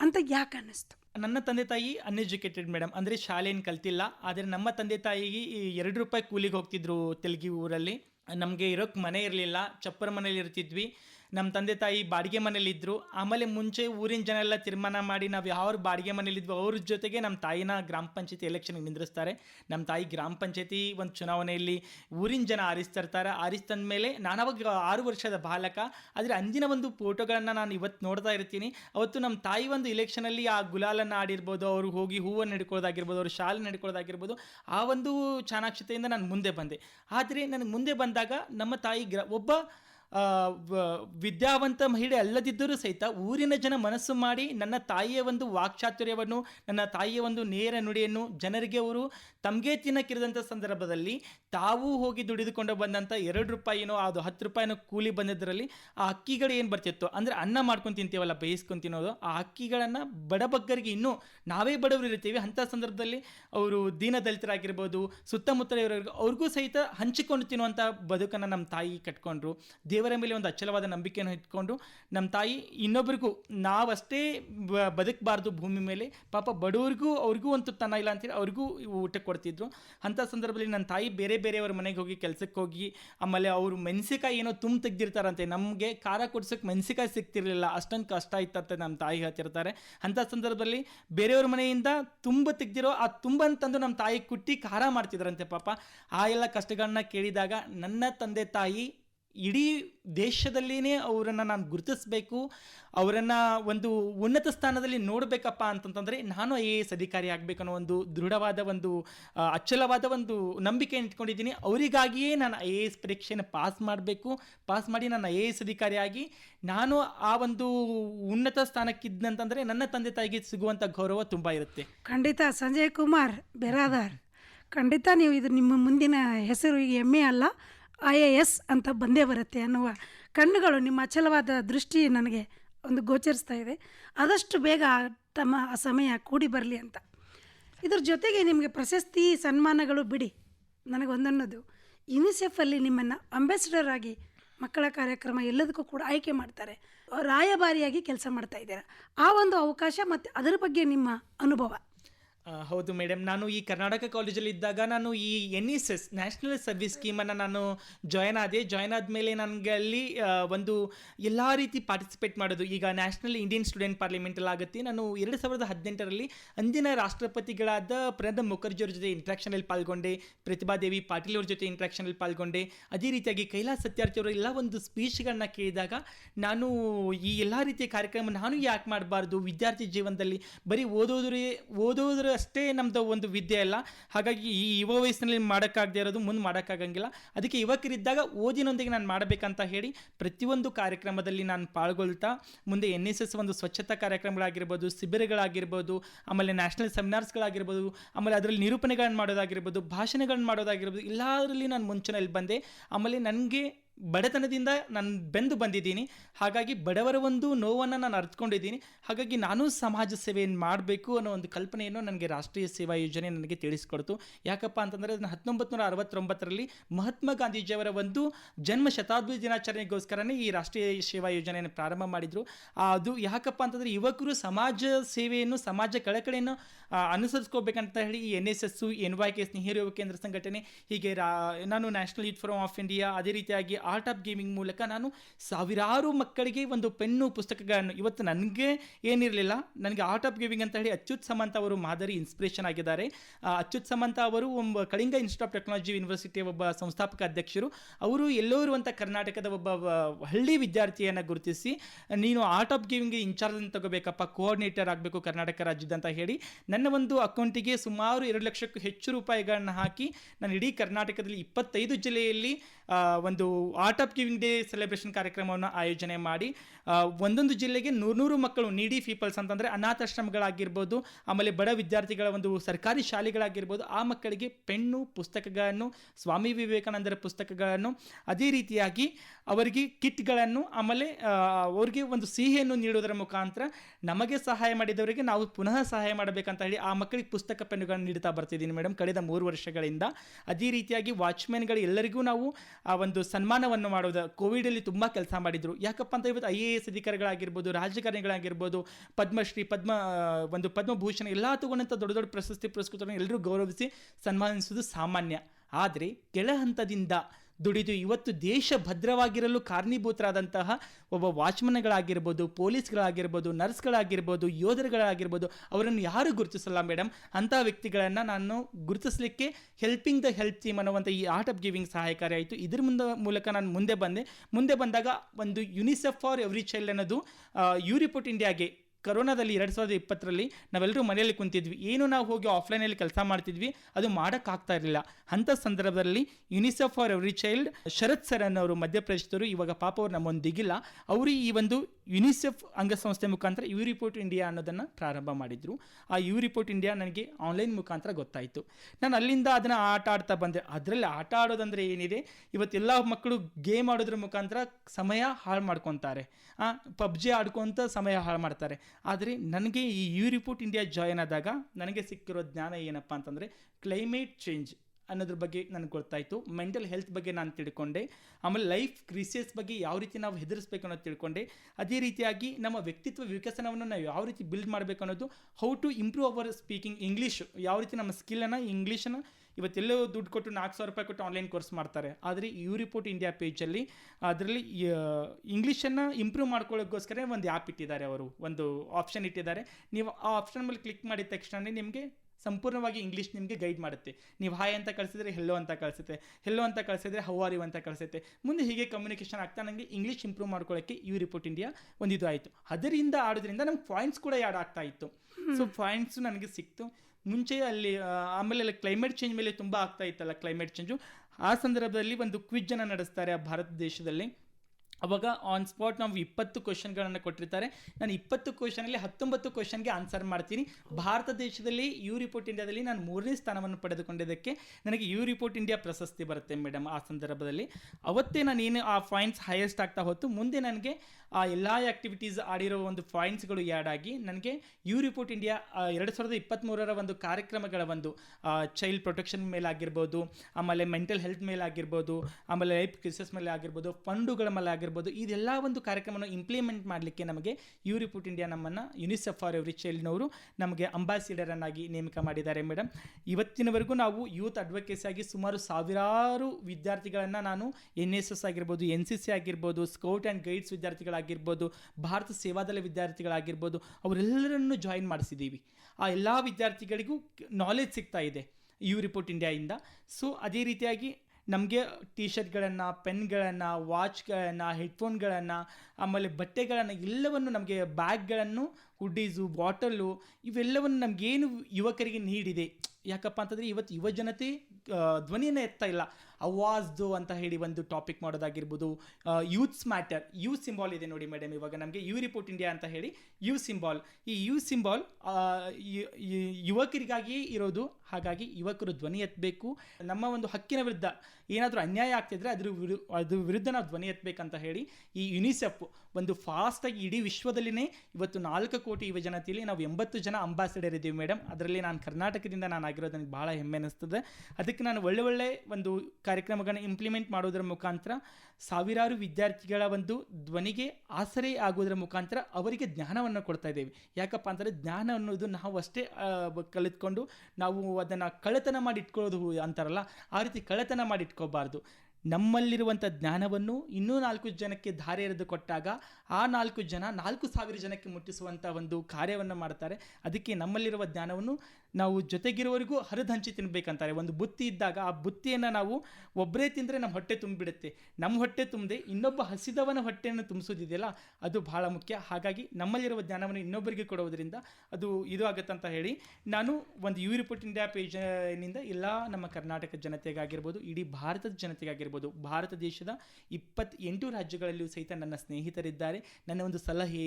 Speaker 1: ಅಂತ ಯಾಕೆ ಅನ್ನಿಸ್ತು?
Speaker 2: ನನ್ನ ತಂದೆ ತಾಯಿ ಅನ್ಎಜುಕೇಟೆಡ್ ಮೇಡಮ್ ಅಂದರೆ ಶಾಲೆಯನ್ನು ಕಲ್ತಿಲ್ಲ. ಆದರೆ ನಮ್ಮ ತಂದೆ ತಾಯಿಗೆ ಈ ಎರಡು ರೂಪಾಯಿ ಕೂಲಿಗೆ ಹೋಗ್ತಿದ್ರು ತೆಲುಗಿ ಊರಲ್ಲಿ. ನಮಗೆ ಇರೋಕ್ಕೆ ಮನೆ ಇರಲಿಲ್ಲ. ಚಪ್ಪರ ಮನೇಲಿ ಇರ್ತಿದ್ವಿ. ನಮ್ಮ ತಂದೆ ತಾಯಿ ಬಾಡಿಗೆ ಮನೇಲಿದ್ದರು ಆಮೇಲೆ ಮುಂಚೆ ಊರಿನ ಜನ ಎಲ್ಲ ತೀರ್ಮಾನ ಮಾಡಿ ನಾವು ಯಾವ ಬಾಡಿಗೆ ಮನೇಲಿದ್ವು ಅವ್ರ ಜೊತೆಗೆ ನಮ್ಮ ತಾಯಿನ ಗ್ರಾಮ ಪಂಚಾಯತಿ ಎಲೆಕ್ಷನ್ಗೆ ನಿಂದಿರಿಸ್ತಾರೆ. ನಮ್ಮ ತಾಯಿ ಗ್ರಾಮ ಪಂಚಾಯತಿ ಒಂದು ಚುನಾವಣೆಯಲ್ಲಿ ಊರಿನ ಜನ ಆರಿಸ್ತಿರ್ತಾರೆ ಆರಿಸ್ತಂದ ಮೇಲೆ ನಾನು ಅವಾಗ ಆರು ವರ್ಷದ ಬಾಲಕ. ಆದರೆ ಅಂದಿನ ಒಂದು ಫೋಟೋಗಳನ್ನು ನಾನು ಇವತ್ತು ನೋಡ್ತಾ ಇರ್ತೀನಿ. ಅವತ್ತು ನಮ್ಮ ತಾಯಿ ಒಂದು ಇಲೆಕ್ಷನಲ್ಲಿ ಆ ಗುಲಾಲನ್ನು ಆಡಿರ್ಬೋದು, ಅವರು ಹೋಗಿ ಹೂವನ್ನು ಹಿಡ್ಕೊಳ್ಳೋದಾಗಿರ್ಬೋದು ಅವರು ಶಾಲೆ ಹಿಡ್ಕೊಳ್ಳೋದಾಗಿರ್ಬೋದು ಆ ಒಂದು ಚಾಣಾಕ್ಷತೆಯಿಂದ ನಾನು ಮುಂದೆ ಬಂದೆ. ಆದರೆ ನನಗೆ ಮುಂದೆ ಬಂದಾಗ ನಮ್ಮ ತಾಯಿ ಗ್ರ, ಒಬ್ಬ ವಿದ್ಯಾವಂತ ಮಹಿಳೆ ಅಲ್ಲದಿದ್ದರೂ ಸಹಿತ ಊರಿನ ಜನ ಮನಸ್ಸು ಮಾಡಿ ನನ್ನ ತಾಯಿಯ ಒಂದು ವಾಕ್ಚಾತುರ್ಯವನ್ನು, ನನ್ನ ತಾಯಿಯ ಒಂದು ನೇರ ನುಡಿಯನ್ನು ಜನರಿಗೆ ಅವರು ತಮಗೆ ತಿನ್ನಕ್ಕಿರಿದಂಥ ಸಂದರ್ಭದಲ್ಲಿ ತಾವು ಹೋಗಿ ದುಡಿದುಕೊಂಡು ಬಂದಂಥ ಎರಡು ರೂಪಾಯಿನೋ ಅದು ಹತ್ತು ರೂಪಾಯಿನೋ ಕೂಲಿ ಬಂದಿದ್ದರಲ್ಲಿ ಆ ಅಕ್ಕಿಗಳು ಏನು ಬರ್ತಿತ್ತು? ಅಂದರೆ ಅನ್ನ ಮಾಡ್ಕೊಂಡು ತಿಂತೀವಲ್ಲ, ಬೇಯಿಸ್ಕೊಂಡು ತಿನ್ನೋದು, ಆ ಅಕ್ಕಿಗಳನ್ನು ಬಡಬಗ್ಗರಿಗೆ ಇನ್ನೂ ನಾವೇ ಬಡವರು ಇರ್ತೀವಿ ಅಂಥ ಸಂದರ್ಭದಲ್ಲಿ ಅವರು ದೀನದಲಿತರಾಗಿರ್ಬೋದು ಸುತ್ತಮುತ್ತಲ ಇರೋರಿಗೂ ಅವ್ರಿಗೂ ಸಹಿತ ಹಂಚಿಕೊಂಡು ತಿನ್ನುವಂಥ ಬದುಕನ್ನು ನಮ್ಮ ತಾಯಿ ಕಟ್ಕೊಂಡ್ರು. ದೇವರ ಮೇಲೆ ಒಂದು ಅಚಲವಾದ ನಂಬಿಕೆಯನ್ನು ಇಟ್ಕೊಂಡು ನಮ್ಮ ತಾಯಿ ಇನ್ನೊಬ್ರಿಗೂ ನಾವಷ್ಟೇ ಬದುಕಬಾರ್ದು ಭೂಮಿ ಮೇಲೆ. ಪಾಪ ಬಡವ್ರಿಗೂ ಅವ್ರಿಗೂ ಒಂದು ತನ್ನ ಇಲ್ಲ ಅಂತೇಳಿ ಅವ್ರಿಗೂ ಊಟ ಕೊಡ್ತಿದ್ರು. ಅಂಥ ಸಂದರ್ಭದಲ್ಲಿ ನನ್ನ ತಾಯಿ ಬೇರೆ ಬೇರೆಯವ್ರ ಮನೆಗೆ ಹೋಗಿ ಕೆಲಸಕ್ಕೆ ಹೋಗಿ, ಆಮೇಲೆ ಅವರು ಮೆಣಸಿಕಾಯಿ ಏನೋ ತುಂಬ ತೆಗ್ದಿರ್ತಾರಂತೆ. ನಮಗೆ ಖಾರ ಕೊಡ್ಸೋಕ್ಕೆ ಮೆಣಸಿಕಾಯಿ ಸಿಗ್ತಿರಲಿಲ್ಲ. ಅಷ್ಟೊಂದು ಕಷ್ಟ ಇತ್ತಂತೆ ನಮ್ಮ ತಾಯಿ ಹೇಳ್ತಿರ್ತಾರೆ. ಅಂಥ ಸಂದರ್ಭದಲ್ಲಿ ಬೇರೆಯವ್ರ ಮನೆಯಿಂದ ತುಂಬ ತೆಗ್ದಿರೋ ಆ ತುಂಬ ಅಂತಂದು ನಮ್ಮ ತಾಯಿ ಕುಟ್ಟಿ ಖಾರ ಮಾಡ್ತಿದ್ರಂತೆ ಪಾಪ. ಆ ಎಲ್ಲ ಕಷ್ಟಗಳನ್ನ ಕೇಳಿದಾಗ ನನ್ನ ತಂದೆ ತಾಯಿ ಇಡೀ ದೇಶದಲ್ಲಿನೇ ಅವರನ್ನು ನಾನು ಗುರುತಿಸಬೇಕು, ಅವರನ್ನು ಒಂದು ಉನ್ನತ ಸ್ಥಾನದಲ್ಲಿ ನೋಡಬೇಕಪ್ಪ ಅಂತಂತಂದರೆ ನಾನು ಐ ಎ ಎಸ್ ಅಧಿಕಾರಿ ಆಗಬೇಕು ಅನ್ನೋ ಒಂದು ದೃಢವಾದ ಒಂದು ಅಚ್ಚಲವಾದ ಒಂದು ನಂಬಿಕೆಯನ್ನು ಇಟ್ಕೊಂಡಿದ್ದೀನಿ. ಅವರಿಗಾಗಿಯೇ ನಾನು ಐ ಎ ಎಸ್ ಪರೀಕ್ಷೆಯನ್ನು ಪಾಸ್ ಮಾಡಬೇಕು. ಪಾಸ್ ಮಾಡಿ ನಾನು ಐ ಎ ಎಸ್ ಅಧಿಕಾರಿಯಾಗಿ ನಾನು ಆ ಒಂದು ಉನ್ನತ ಸ್ಥಾನಕ್ಕಿದ್ದಂತಂದರೆ ನನ್ನ ತಂದೆ ತಾಯಿಗೆ ಸಿಗುವಂಥ ಗೌರವ ತುಂಬ ಇರುತ್ತೆ.
Speaker 1: ಖಂಡಿತ. ಸಂಜಯ್ ಕುಮಾರ್, ಬೆರಾದಾರ್. ಖಂಡಿತ ನೀವು ಇದು ನಿಮ್ಮ ಮುಂದಿನ ಹೆಸರು ಹೆಮ್ಮೆ ಅಲ್ಲ. ಐ ಎ ಎಸ್ ಅಂತ ಬಂದೇ ಬರುತ್ತೆ ಅನ್ನುವ ಕಣ್ಣುಗಳು ನಿಮ್ಮ ಅಚಲವಾದ ದೃಷ್ಟಿ ನನಗೆ ಒಂದು ಗೋಚರಿಸ್ತಾ ಇದೆ. ಆದಷ್ಟು ಬೇಗ ತಮ್ಮ ಆ ಸಮಯ ಕೂಡಿ ಬರಲಿ ಅಂತ. ಇದ್ರ ಜೊತೆಗೆ ನಿಮಗೆ ಪ್ರಶಸ್ತಿ, ಸನ್ಮಾನಗಳು ಬಿಡಿ. ನನಗೊಂದನ್ನೋದು ಯುನಿಸೆಫಲ್ಲಿ ನಿಮ್ಮನ್ನು ಅಂಬಾಸಿಡರ್ ಆಗಿ ಮಕ್ಕಳ ಕಾರ್ಯಕ್ರಮ ಎಲ್ಲದಕ್ಕೂ ಕೂಡ ಆಯ್ಕೆ ಮಾಡ್ತಾರೆ. ರಾಯಭಾರಿಯಾಗಿ ಕೆಲಸ ಮಾಡ್ತಾ ಇದ್ದೀರಾ. ಆ ಒಂದು ಅವಕಾಶ ಮತ್ತು ಅದರ ಬಗ್ಗೆ ನಿಮ್ಮ ಅನುಭವ.
Speaker 2: ಹೌದು ಮೇಡಮ್ ನಾನು ಈ ಕರ್ನಾಟಕ ಕಾಲೇಜಲ್ಲಿ ಇದ್ದಾಗ ನಾನು ಈ N S S, national service ಸ್ಕೀಮನ್ನು ನಾನು ಜಾಯ್ನ್ ಆದೆ. ಜಾಯ್ನ್ ಆದಮೇಲೆ ನನಗೆ ಅಲ್ಲಿ ಒಂದು ಎಲ್ಲ ರೀತಿ ಪಾರ್ಟಿಸಿಪೇಟ್ ಮಾಡೋದು. ಈಗ ನ್ಯಾಷನಲ್ ಇಂಡಿಯನ್ ಸ್ಟೂಡೆಂಟ್ ಪಾರ್ಲಿಮೆಂಟಲ್ಲಿ ಆಗುತ್ತೆ. ನಾನು ಎರಡು ಸಾವಿರದ ಹದಿನೆಂಟರಲ್ಲಿ ಅಂದಿನ ರಾಷ್ಟ್ರಪತಿಗಳಾದ ಪ್ರಣಬ್ ಮುಖರ್ಜಿಯವ್ರ ಜೊತೆ ಇಂಟ್ರಾಕ್ಷನಲ್ಲಿ ಪಾಲ್ಗೊಂಡೆ. ಪ್ರತಿಭಾದೇವಿ ಪಾಟೀಲ್ ಅವ್ರ ಜೊತೆ ಇಂಟ್ರಾಕ್ಷನಲ್ಲಿ ಪಾಲ್ಗೊಂಡೆ. ಅದೇ ರೀತಿಯಾಗಿ ಕೈಲಾಸ್ ಸತ್ಯಾರ್ಥಿ ಅವರ ಎಲ್ಲ ಒಂದು ಸ್ಪೀಚ್ಗಳನ್ನ ಕೇಳಿದಾಗ ನಾನು ಈ ಎಲ್ಲ ರೀತಿಯ ಕಾರ್ಯಕ್ರಮ ನಾನು ಯಾಕೆ ಮಾಡಬಾರ್ದು? ವಿದ್ಯಾರ್ಥಿ ಜೀವನದಲ್ಲಿ ಬರೀ ಓದೋದ್ರೆ, ಓದೋದ್ರ ಅಷ್ಟೇ ನಮ್ಮದು ಒಂದು ವಿದ್ಯೆ ಅಲ್ಲ. ಹಾಗಾಗಿ ಈ ಯುವ ವಯಸ್ಸಿನಲ್ಲಿ ಮಾಡೋಕ್ಕಾಗದೇ ಇರೋದು, ಮುಂದೆ ಮಾಡೋಕ್ಕಾಗಂಗಿಲ್ಲ. ಅದಕ್ಕೆ ಯುವಕರಿದ್ದಾಗ ಓದಿನೊಂದಿಗೆ ನಾನು ಮಾಡಬೇಕಂತ ಹೇಳಿ ಪ್ರತಿಯೊಂದು ಕಾರ್ಯಕ್ರಮದಲ್ಲಿ ನಾನು ಪಾಲ್ಗೊಳ್ತಾ, ಮುಂದೆ ಎನ್ ಎಸ್ ಎಸ್ ಒಂದು ಸ್ವಚ್ಛತಾ ಕಾರ್ಯಕ್ರಮಗಳಾಗಿರ್ಬೋದು, ಶಿಬಿರಗಳಾಗಿರ್ಬೋದು, ಆಮೇಲೆ ನ್ಯಾಷನಲ್ ಸೆಮಿನಾರ್ಸ್ಗಳಾಗಿರ್ಬೋದು, ಆಮೇಲೆ ಅದರಲ್ಲಿ ನಿರೂಪಣೆಗಳನ್ನು ಮಾಡೋದಾಗಿರ್ಬೋದು ಭಾಷಣಗಳನ್ನ ಮಾಡೋದಾಗಿರ್ಬೋದು, ಎಲ್ಲದರಲ್ಲಿ ನಾನು ಮುಂಚೆನಲ್ಲಿ ಬಂದೆ. ಆಮೇಲೆ ನನಗೆ ಬಡತನದಿಂದ ನಾನು ಬೆಂದು ಬಂದಿದ್ದೀನಿ. ಹಾಗಾಗಿ ಬಡವರ ಒಂದು ನೋವನ್ನು ನಾನು ಅರ್ಥಕೊಂಡಿದ್ದೀನಿ ಹಾಗಾಗಿ ನಾನು ಸಮಾಜ ಸೇವೆಯನ್ನು ಮಾಡಬೇಕು ಅನ್ನೋ ಒಂದು ಕಲ್ಪನೆಯನ್ನು ನನಗೆ ರಾಷ್ಟ್ರೀಯ ಸೇವಾ ಯೋಜನೆ ನನಗೆ ತಿಳಿಸ್ಕೊಡ್ತು. ಯಾಕಪ್ಪ ಅಂತಂದರೆ ಅದನ್ನು ಹತ್ತೊಂಬತ್ತು ನೂರ ಅರವತ್ತೊಂಬತ್ತರಲ್ಲಿ ಮಹಾತ್ಮ ಗಾಂಧೀಜಿಯವರ ಒಂದು ಜನ್ಮ ಶತಾಬ್ದಿ ದಿನಾಚರಣೆಗೋಸ್ಕರನೇ ಈ ರಾಷ್ಟ್ರೀಯ ಸೇವಾ ಯೋಜನೆಯನ್ನು ಪ್ರಾರಂಭ ಮಾಡಿದರು. ಅದು ಯಾಕಪ್ಪ ಅಂತಂದರೆ ಯುವಕರು ಸಮಾಜ ಸೇವೆಯನ್ನು, ಸಮಾಜ ಕಳಕಳಿಯನ್ನು ಅನುಸರಿಸ್ಕೋಬೇಕಂತ ಹೇಳಿ ಈ N S S N Y K ಸ್ನೇಹಿರುವ ಕೇಂದ್ರ ಸಂಘಟನೆ ಹೀಗೆ ರಾ, ನಾನು national youth forum of India ಅದೇ ರೀತಿಯಾಗಿ ಆರ್ಟ್ ಆಫ್ ಗೇಮಿಂಗ್ ಮೂಲಕ ನಾನು ಸಾವಿರಾರು ಮಕ್ಕಳಿಗೆ ಒಂದು ಪೆನ್ನು ಪುಸ್ತಕಗಳನ್ನು, ಇವತ್ತು ನನಗೆ ಏನಿರಲಿಲ್ಲ, ನನಗೆ ಆರ್ಟ್ ಆಫ್ ಗೇಮಿಂಗ್ ಅಂತ ಹೇಳಿ ಅಚ್ಯುತ್ ಸಮಂತ ಅವರು ಮಾದರಿ ಇನ್ಸ್ಪಿರೇಷನ್ ಆಗಿದ್ದಾರೆ. ಅಚ್ಯುತ್ ಸಮಂತ ಅವರು ಒಬ್ಬ ಕಳಿಂಗ ಇನ್ಸ್ಟಿಟ್ಯೂಟ್ ಆಫ್ ಟೆಕ್ನಾಲಜಿ ಯೂನಿವರ್ಸಿಟಿಯ ಒಬ್ಬ ಸಂಸ್ಥಾಪಕ ಅಧ್ಯಕ್ಷರು. ಅವರು ಎಲ್ಲೋ ಇರುವಂಥ ಕರ್ನಾಟಕದ ಒಬ್ಬ ಹಳ್ಳಿ ವಿದ್ಯಾರ್ಥಿಯನ್ನು ಗುರುತಿಸಿ, ನೀನು ಆರ್ಟ್ ಆಫ್ ಗೇಮಿಂಗ್ ಇನ್ಚಾರ್ಜ್ ಅಂತ ತಗೋಬೇಕಪ್ಪ ಕೋಆರ್ಡಿನೇಟರ್ ಆಗಬೇಕು ಕರ್ನಾಟಕ ರಾಜ್ಯದ ಅಂತ ಹೇಳಿ, ನನ್ನ ಒಂದು ಅಕೌಂಟಿಗೆ ಸುಮಾರು ಎರಡು ಲಕ್ಷಕ್ಕೂ ಹೆಚ್ಚು ರೂಪಾಯಿಗಳನ್ನು ಹಾಕಿ, ನಾನು ಇಡೀ ಕರ್ನಾಟಕದಲ್ಲಿ ಇಪ್ಪತ್ತೈದು ಜಿಲ್ಲೆಯಲ್ಲಿ ಒಂದು art of giving day celebration ಕಾರ್ಯಕ್ರಮವನ್ನು ಆಯೋಜನೆ ಮಾಡಿ ಒಂದೊಂದು ಜಿಲ್ಲೆಗೆ ನೂರು ಮಕ್ಕಳು ನೀಡಿ ಪೀಪಲ್ಸ್ ಅಂತಂದರೆ ಅನಾಥಾಶ್ರಮಗಳಾಗಿರ್ಬೋದು, ಆಮೇಲೆ ಬಡ ವಿದ್ಯಾರ್ಥಿಗಳ ಒಂದು ಸರ್ಕಾರಿ ಶಾಲೆಗಳಾಗಿರ್ಬೋದು, ಆ ಮಕ್ಕಳಿಗೆ ಪೆನ್ನು, ಪುಸ್ತಕಗಳನ್ನು, ಸ್ವಾಮಿ ವಿವೇಕಾನಂದರ ಪುಸ್ತಕಗಳನ್ನು, ಅದೇ ರೀತಿಯಾಗಿ ಅವರಿಗೆ ಕಿಟ್ಗಳನ್ನು, ಆಮೇಲೆ ಅವರಿಗೆ ಒಂದು ಸಿಹಿಯನ್ನು ನೀಡೋದರ ಮುಖಾಂತರ ನಮಗೆ ಸಹಾಯ ಮಾಡಿದವರಿಗೆ ನಾವು ಪುನಃ ಸಹಾಯ ಮಾಡಬೇಕಂತ ಹೇಳಿ ಆ ಮಕ್ಕಳಿಗೆ ಪುಸ್ತಕ ಪೆನ್ನುಗಳನ್ನು ನೀಡ್ತಾ ಬರ್ತಿದ್ದೀನಿ ಮೇಡಮ್. ಕಳೆದ ಮೂರು ವರ್ಷಗಳಿಂದ ಅದೇ ರೀತಿಯಾಗಿ ವಾಚ್ಮೆನ್ಗಳು ಎಲ್ಲರಿಗೂ ನಾವು ಆ ಒಂದು ಸನ್ಮಾನವನ್ನು ಮಾಡೋದು ಕೋವಿಡಲ್ಲಿ ತುಂಬ ಕೆಲಸ ಮಾಡಿದರು. ಯಾಕಪ್ಪ ಅಂತ ಇವತ್ತು ಐ ಎ ಎಸ್ ಅಧಿಕಾರಿಗಳಾಗಿರ್ಬೋದು ರಾಜಕಾರಣಿಗಳಾಗಿರ್ಬೋದು, ಪದ್ಮಶ್ರೀ, ಪದ್ಮ ಒಂದು ಪದ್ಮಭೂಷಣ ಎಲ್ಲ ತಗೊಂಡಂಥ ದೊಡ್ಡ ದೊಡ್ಡ ಪ್ರಶಸ್ತಿ ಪುರಸ್ಕೃತರನ್ನು ಎಲ್ಲರೂ ಗೌರವಿಸಿ ಸನ್ಮಾನಿಸುವುದು ಸಾಮಾನ್ಯ. ಆದರೆ ಕೆಳ ಹಂತದಿಂದ ದುಡಿದು ಇವತ್ತು ದೇಶ ಭದ್ರವಾಗಿರಲು ಕಾರಣೀಭೂತರಾದಂತಹ ಒಬ್ಬ ವಾಚ್ಮನ್ಗಳಾಗಿರ್ಬೋದು ಪೊಲೀಸ್ಗಳಾಗಿರ್ಬೋದು, ನರ್ಸ್ಗಳಾಗಿರ್ಬೋದು, ಯೋಧರುಗಳಾಗಿರ್ಬೋದು, ಅವರನ್ನು ಯಾರು ಗುರುತಿಸಲ್ಲ ಮೇಡಮ್ ಅಂಥ ವ್ಯಕ್ತಿಗಳನ್ನು ನಾನು ಗುರುತಿಸಲಿಕ್ಕೆ ಹೆಲ್ಪಿಂಗ್ ದ ಹೆಲ್ಪ್ ಟೀಮ್ ಅನ್ನುವಂಥ ಈ ಆರ್ಟ್ ಆಫ್ ಗಿವಿಂಗ್ ಸಹಾಯಕಾರಿ ಆಯಿತು. ಇದ್ರ ಮುಂದೆ ಮೂಲಕ ನಾನು ಮುಂದೆ ಬಂದೆ. ಮುಂದೆ ಬಂದಾಗ ಒಂದು ಯುನಿಸೆಫ್ ಫಾರ್ ಎವ್ರಿ ಚೈಲ್ಡ್ ಅನ್ನೋದು ಯೂರಿಪೋರ್ಟ್ ಇಂಡಿಯಾಗೆ ಕರೋನಾದಲ್ಲಿ ಎರಡು ಸಾವಿರದ ಇಪ್ಪತ್ತರಲ್ಲಿ ನಾವೆಲ್ಲರೂ ಮನೆಯಲ್ಲಿ ಕುಂತಿದ್ವಿ. ಏನು ನಾವು ಹೋಗಿ ಆಫ್ಲೈನಲ್ಲಿ ಕೆಲಸ ಮಾಡ್ತಿದ್ವಿ, ಅದು ಮಾಡೋಕ್ಕಾಗ್ತಾ ಇರಲಿಲ್ಲ. ಅಂಥ ಸಂದರ್ಭದಲ್ಲಿ UNICEF for every child Sharath sir ಅನ್ನೋರು ಮಧ್ಯಪ್ರದೇಶದವರು ಇವಾಗ ಪಾಪ ಅವ್ರು ನಮ್ಮೊಂದಿಗಿಲ್ಲ. ಅವರು ಈ ಒಂದು ಯುನಿಸೆಫ್ ಅಂಗಸಂಸ್ಥೆ ಮುಖಾಂತರ ಯು ರಿಪೋರ್ಟ್ ಇಂಡಿಯಾ ಅನ್ನೋದನ್ನು ಪ್ರಾರಂಭ ಮಾಡಿದರು. ಆ ಯು ರಿಪೋರ್ಟ್ ಇಂಡಿಯಾ ನನಗೆ ಆನ್ಲೈನ್ ಮುಖಾಂತರ ಗೊತ್ತಾಯಿತು. ನಾನು ಅಲ್ಲಿಂದ ಅದನ್ನು ಆಟ ಆಡ್ತಾ ಬಂದೆ. ಅದರಲ್ಲಿ ಆಟ ಆಡೋದಂದರೆ ಏನಿದೆ? ಇವತ್ತೆಲ್ಲ ಮಕ್ಕಳು ಗೇಮ್ ಆಡೋದ್ರ ಮುಖಾಂತರ ಸಮಯ ಹಾಳು ಮಾಡ್ಕೊತಾರೆ. ಪಬ್ಜಿ ಆಡ್ಕೊತ ಸಮಯ ಹಾಳು ಮಾಡ್ತಾರೆ. ಆದರೆ ನನಗೆ ಈ ಯು ರಿಪೋರ್ಟ್ ಇಂಡಿಯಾ ಜಾಯಿನ್ ಆದಾಗ ನನಗೆ ಸಿಕ್ಕಿರೋ ಜ್ಞಾನ ಏನಪ್ಪ ಅಂತಂದರೆ ಕ್ಲೈಮೇಟ್ ಚೇಂಜ್ ಅನ್ನೋದ್ರ ಬಗ್ಗೆ ನನಗೆ ಗೊತ್ತಾಯಿತು. ಮೆಂಟಲ್ ಹೆಲ್ತ್ ಬಗ್ಗೆ ನಾನು ತಿಳ್ಕೊಂಡೆ. ಆಮೇಲೆ ಲೈಫ್ ಕ್ರಿಸಿಯಸ್ ಬಗ್ಗೆ ಯಾವ ರೀತಿ ನಾವು ಹೆದರಿಸ್ಬೇಕು ಅನ್ನೋದು ತಿಳ್ಕೊಂಡೆ. ಅದೇ ರೀತಿಯಾಗಿ ನಮ್ಮ ವ್ಯಕ್ತಿತ್ವ ವಿಕಸನವನ್ನು ನಾವು ಯಾವ ರೀತಿ ಬಿಲ್ಡ್ ಮಾಡಬೇಕು ಅನ್ನೋದು how to improve our speaking English ಯಾವ ರೀತಿ ನಮ್ಮ ಸ್ಕಿಲ್ಲನ್ನು ಇಂಗ್ಲೀಷನ್ನು ಇವತ್ತೆಲ್ಲೋ ದುಡ್ಡು ಕೊಟ್ಟು ನಾಲ್ಕು ಸಾವಿರ ರೂಪಾಯಿ ಕೊಟ್ಟು ಆನ್ಲೈನ್ ಕೋರ್ಸ್ ಮಾಡ್ತಾರೆ. ಆದರೆ ಯು ರಿಪೋರ್ಟ್ ಇಂಡಿಯಾ ಪೇಜಲ್ಲಿ ಅದರಲ್ಲಿ ಇಂಗ್ಲೀಷನ್ನು ಇಂಪ್ರೂವ್ ಮಾಡ್ಕೊಳ್ಳೋಕ್ಕೋಸ್ಕರ ಒಂದು ಆ್ಯಪ್ ಇಟ್ಟಿದ್ದಾರೆ ಅವರು. ಒಂದು ಆಪ್ಷನ್ ಇಟ್ಟಿದ್ದಾರೆ. ನೀವು ಆ ಆಪ್ಷನ್ ಮೇಲೆ ಕ್ಲಿಕ್ ಮಾಡಿದ ತಕ್ಷಣ ನಿಮಗೆ ಸಂಪೂರ್ಣವಾಗಿ ಇಂಗ್ಲೀಷ್ ನಿಮಗೆ ಗೈಡ್ ಮಾಡುತ್ತೆ. ನೀವು ಹಾಯ್ ಅಂತ ಕಳಿಸಿದ್ರೆ ಹೆಲ್ಲೋ ಅಂತ ಕಳಿಸುತ್ತೆ. ಹೆಲ್ಲೋ ಅಂತ ಕಳಿಸಿದ್ರೆ ಹೌ ಆರ್ ಯು ಅಂತ ಕಳಿಸುತ್ತೆ. ಮುಂದೆ ಹೀಗೆ ಕಮ್ಯುನಿಕೇಷನ್ ಆಗ್ತಾ ನನಗೆ ಇಂಗ್ಲೀಷ್ ಇಂಪ್ರೂವ್ ಮಾಡ್ಕೊಳ್ಳೋಕ್ಕೆ ಯು ರಿಪೋರ್ಟ್ ಇಂಡಿಯಾ ಒಂದು ಇದು ಆಯಿತು. ಅದರಿಂದ ಆಡೋದ್ರಿಂದ ನಮ್ಗೆ ಪಾಯಿಂಟ್ಸ್ ಕೂಡ ಯಾಡ್ ಆಗ್ತಾ ಇತ್ತು. ಸೊ ಪಾಯಿಂಟ್ಸು ನನಗೆ ಸಿಕ್ತು. ಮುಂಚೆ ಅಲ್ಲಿ ಆಮೇಲೆ ಅಲ್ಲಿ ಕ್ಲೈಮೇಟ್ ಚೇಂಜ್ ಮೇಲೆ ತುಂಬ ಆಗ್ತಾ ಇತ್ತಲ್ಲ ಕ್ಲೈಮೇಟ್ ಚೇಂಜು ಆ ಸಂದರ್ಭದಲ್ಲಿ ಒಂದು ಕ್ವಿಜ್ಜನ್ನು ನಡೆಸ್ತಾರೆ ಆ ಭಾರತ ದೇಶದಲ್ಲಿ. ಅವಾಗ ಆನ್ ಸ್ಪಾಟ್ ನಾವು ಇಪ್ಪತ್ತು ಕ್ವಶನ್ಗಳನ್ನು ಕೊಟ್ಟಿರ್ತಾರೆ. ನಾನು ಇಪ್ಪತ್ತು ಕ್ವಶನಲ್ಲಿ ಹತ್ತೊಂಬತ್ತು ಕ್ವಶನ್ಗೆ ಆನ್ಸರ್ ಮಾಡ್ತೀನಿ. ಭಾರತ ದೇಶದಲ್ಲಿ ಯು ರಿಪೋರ್ಟ್ ಇಂಡಿಯಾದಲ್ಲಿ ನಾನು ಮೂರನೇ ಸ್ಥಾನವನ್ನು ಪಡೆದುಕೊಂಡಿದ್ದಕ್ಕೆ ನನಗೆ ಯು ರಿಪೋರ್ಟ್ ಇಂಡಿಯಾ ಪ್ರಶಸ್ತಿ ಬರುತ್ತೆ ಮೇಡಮ್ ಆ ಸಂದರ್ಭದಲ್ಲಿ. ಅವತ್ತೇ ನಾನು ಏನು ಆ ಪಾಯಿಂಟ್ಸ್ ಹೈಯೆಸ್ಟ್ ಆಗ್ತಾ ಹೊತ್ತು ಮುಂದೆ ನನಗೆ ಆ ಎಲ್ಲ ಆ್ಯಕ್ಟಿವಿಟೀಸ್ ಆಡಿರೋ ಒಂದು ಪಾಯಿಂಟ್ಸ್ಗಳು ಆ್ಯಡ್ ಆಗಿ ನನಗೆ ಯು ರಿಪೋರ್ಟ್ ಇಂಡಿಯಾ ಎರಡು ಸಾವಿರದ ಇಪ್ಪತ್ತ್ಮೂರರ ಒಂದು ಕಾರ್ಯಕ್ರಮಗಳ ಒಂದು ಚೈಲ್ಡ್ ಪ್ರೊಟೆಕ್ಷನ್ ಮೇಲೆ ಆಗಿರ್ಬೋದು, ಆಮೇಲೆ ಮೆಂಟಲ್ ಹೆಲ್ತ್ ಮೇಲೆ ಆಗಿರ್ಬೋದು, ಆಮೇಲೆ ಲೈಫ್ ಕ್ರಿಸಸ್ ಮೇಲೆ ಆಗಿರ್ಬೋದು ಫಂಡುಗಳ ಮೇಲೆ ಆಗಿರ್ಬೋದು ಇದೆಲ್ಲ ಒಂದು ಕಾರ್ಯಕ್ರಮವನ್ನು ಇಂಪ್ಲಿಮೆಂಟ್ ಮಾಡಲಿಕ್ಕೆ ನಮಗೆ ಯು ರಿಪೋರ್ಟ್ ಇಂಡಿಯಾ ನಮ್ಮನ್ನು ಯುನಿಸೆಫ್ ಫಾರ್ ಎವ್ರಿ ಚೈಲ್ಡ್ನವರು ನಮಗೆ ಅಂಬಾಸಿಡರನ್ನಾಗಿ ನೇಮಕ ಮಾಡಿದ್ದಾರೆ ಮೇಡಮ್ ಇವತ್ತಿನವರೆಗೂ ನಾವು ಯೂತ್ ಅಡ್ವೊಕೇಸಿ ಆಗಿ ಸುಮಾರು ಸಾವಿರಾರು ವಿದ್ಯಾರ್ಥಿಗಳನ್ನು ನಾನು ಎನ್ ಎಸ್ ಎಸ್ ಆಗಿರ್ಬೋದು ಎನ್ ಸಿ ಸಿ ಆಗಿರ್ಬೋದು ಸ್ಕೌಟ್ ಆ್ಯಂಡ್ ಗೈಡ್ಸ್ ವಿದ್ಯಾರ್ಥಿಗಳಾಗಿರ್ಬೋದು, ಭಾರತ ಸೇವಾದಳ ವಿದ್ಯಾರ್ಥಿಗಳಾಗಿರ್ಬೋದು, ಅವರೆಲ್ಲರನ್ನು ಜಾಯಿನ್ ಮಾಡಿಸಿದ್ದೀವಿ. ಆ ಎಲ್ಲ ವಿದ್ಯಾರ್ಥಿಗಳಿಗೂ ನಾಲೆಜ್ ಸಿಗ್ತಾ ಇದೆ ಯು ರಿಪೋರ್ಟ್ ಇಂಡಿಯಾಯಿಂದ. ಸೊ ಅದೇ ರೀತಿಯಾಗಿ ನಮಗೆ ಟೀ ಶರ್ಟ್ಗಳನ್ನು ಪೆನ್ಗಳನ್ನು ವಾಚ್ಗಳನ್ನು ಹೆಡ್ಫೋನ್ಗಳನ್ನು ಆಮೇಲೆ ಬಟ್ಟೆಗಳನ್ನು ಎಲ್ಲವನ್ನು ನಮಗೆ ಬ್ಯಾಗ್ಗಳನ್ನು ಹುಡ್ಡೀಸು ಬಾಟಲು ಇವೆಲ್ಲವನ್ನು ನಮಗೇನು ಯುವಕರಿಗೆ ನೀಡಿದೆ. ಯಾಕಪ್ಪ ಅಂತಂದರೆ ಇವತ್ತು ಯುವಜನತೆ ಧ್ವನಿಯನ್ನು ಎತ್ತಾ ಇಲ್ಲ. ಅವಾಜ್ದು ಅಂತ ಹೇಳಿ ಒಂದು ಟಾಪಿಕ್ ಮಾಡೋದಾಗಿರ್ಬೋದು. ಯೂತ್ಸ್ ಮ್ಯಾಟರ್ ಯೂ ಸಿಂಬಾಲ್ ಇದೆ ನೋಡಿ ಮೇಡಮ್ ಇವಾಗ ನಮಗೆ. ಯು ರಿಪೋರ್ಟ್ ಇಂಡಿಯಾ ಅಂತ ಹೇಳಿ ಯು ಸಿಂಬಾಲ್ ಈ ಯು ಸಿಂಬಾಲ್ ಯುವಕರಿಗಾಗಿಯೇ ಇರೋದು, ಹಾಗಾಗಿ ಯುವಕರು ಧ್ವನಿ ಎತ್ತಬೇಕು ನಮ್ಮ ಒಂದು ಹಕ್ಕಿನ ವಿರುದ್ಧ ಏನಾದರೂ ಅನ್ಯಾಯ ಆಗ್ತಿದ್ರೆ ಅದ್ರ ಅದ್ರ ವಿರುದ್ಧ ನಾವು ಧ್ವನಿ ಎತ್ತಬೇಕಂತ ಹೇಳಿ ಈ ಯುನಿಸೆಫ್ ಒಂದು ಫಾಸ್ಟಾಗಿ ಇಡೀ ವಿಶ್ವದಲ್ಲಿನೇ ಇವತ್ತು ನಾಲ್ಕು ಕೋಟಿ ಯುವ ಜನತೆಯಲ್ಲಿ ನಾವು ಎಂಬತ್ತು ಜನ ಅಂಬಾಸಿಡರ್ ಇದ್ದೀವಿ ಮೇಡಮ್ ಅದರಲ್ಲಿ ನಾನು ಕರ್ನಾಟಕದಿಂದ ನಾನು ಆಗಿರೋದು ನನಗೆ ಭಾಳ ಹೆಮ್ಮೆ ಅನ್ನಿಸ್ತದೆ ಅದಕ್ಕೆ ನಾನು ಒಳ್ಳೆ ಒಳ್ಳೆ ಒಂದು ಕಾರ್ಯಕ್ರಮಗಳನ್ನ ಇಂಪ್ಲಿಮೆಂಟ್ ಮಾಡೋದರ ಮುಖಾಂತರ ಸಾವಿರಾರು ವಿದ್ಯಾರ್ಥಿಗಳ ಒಂದು ಧ್ವನಿಗೆ ಆಸರೆ ಆಗೋದರ ಮುಖಾಂತರ ಅವರಿಗೆ ಜ್ಞಾನವನ್ನು ಕೊಡ್ತಾ ಇದ್ದೇವೆ. ಯಾಕಪ್ಪ ಅಂತಂದರೆ ಜ್ಞಾನ ಅನ್ನೋದು ನಾವು ಅಷ್ಟೇ ಕಲಿತ್ಕೊಂಡು ನಾವು ಅದನ್ನು ಕಳೆತನ ಮಾಡಿ ಇಟ್ಕೊಳ್ಳೋದು ಅಂತಾರಲ್ಲ, ಆ ರೀತಿ ಕಳೆತನ ಮಾಡಿ ಇಟ್ಕೋಬಾರ್ದು. ನಮ್ಮಲ್ಲಿರುವಂಥ ಜ್ಞಾನವನ್ನು ಇನ್ನೂ ನಾಲ್ಕು ಜನಕ್ಕೆ ಧಾರೆ ಎರೆದು ಕೊಟ್ಟಾಗ ಆ ನಾಲ್ಕು ಜನ ನಾಲ್ಕು ಸಾವಿರ ಜನಕ್ಕೆ ಮುಟ್ಟಿಸುವಂಥ ಒಂದು ಕಾರ್ಯವನ್ನು ಮಾಡ್ತಾರೆ. ಅದಕ್ಕೆ ನಮ್ಮಲ್ಲಿರುವ ಜ್ಞಾನವನ್ನು ನಾವು ಜೊತೆಗಿರುವವರಿಗೂ ಹರಿದು ಹಂಚಿ ತಿನ್ಬೇಕಂತಾರೆ. ಒಂದು ಬುತ್ತಿ ಇದ್ದಾಗ ಆ ಬುತ್ತಿಯನ್ನು ನಾವು ಒಬ್ಬರೇ ತಿಂದರೆ ನಮ್ಮ ಹೊಟ್ಟೆ ತುಂಬಿಬಿಡುತ್ತೆ ನಮ್ಮ ಹೊಟ್ಟೆ ತುಂಬದೆ ಇನ್ನೊಬ್ಬ ಹಸಿದವನ ಹೊಟ್ಟೆಯನ್ನು ತುಂಬಿಸೋದಿದೆಯಲ್ಲ ಅದು ಬಹಳ ಮುಖ್ಯ. ಹಾಗಾಗಿ ನಮ್ಮಲ್ಲಿರುವ ಜ್ಞಾನವನ್ನು ಇನ್ನೊಬ್ಬರಿಗೆ ಕೊಡೋದರಿಂದ ಅದು ಇದು ಆಗುತ್ತೆ ಅಂತ ಹೇಳಿ ನಾನು ಒಂದು ಯು ರಿಪೋರ್ಟ್ ಇಂಡಿಯಾ ಪೇಜ್ನಿಂದ ಎಲ್ಲ ನಮ್ಮ ಕರ್ನಾಟಕ ಜನತೆಗಾಗಿರ್ಬೋದು, ಇಡೀ ಭಾರತದ ಜನತೆಗಾಗಿರ್ಬೋದು, ಭಾರತ ದೇಶದ ಇಪ್ಪತ್ತೆಂಟು ರಾಜ್ಯಗಳಲ್ಲಿಯೂ ಸಹಿತ ನನ್ನ ಸ್ನೇಹಿತರಿದ್ದಾರೆ. ನನ್ನ ಒಂದು ಸಲಹೆ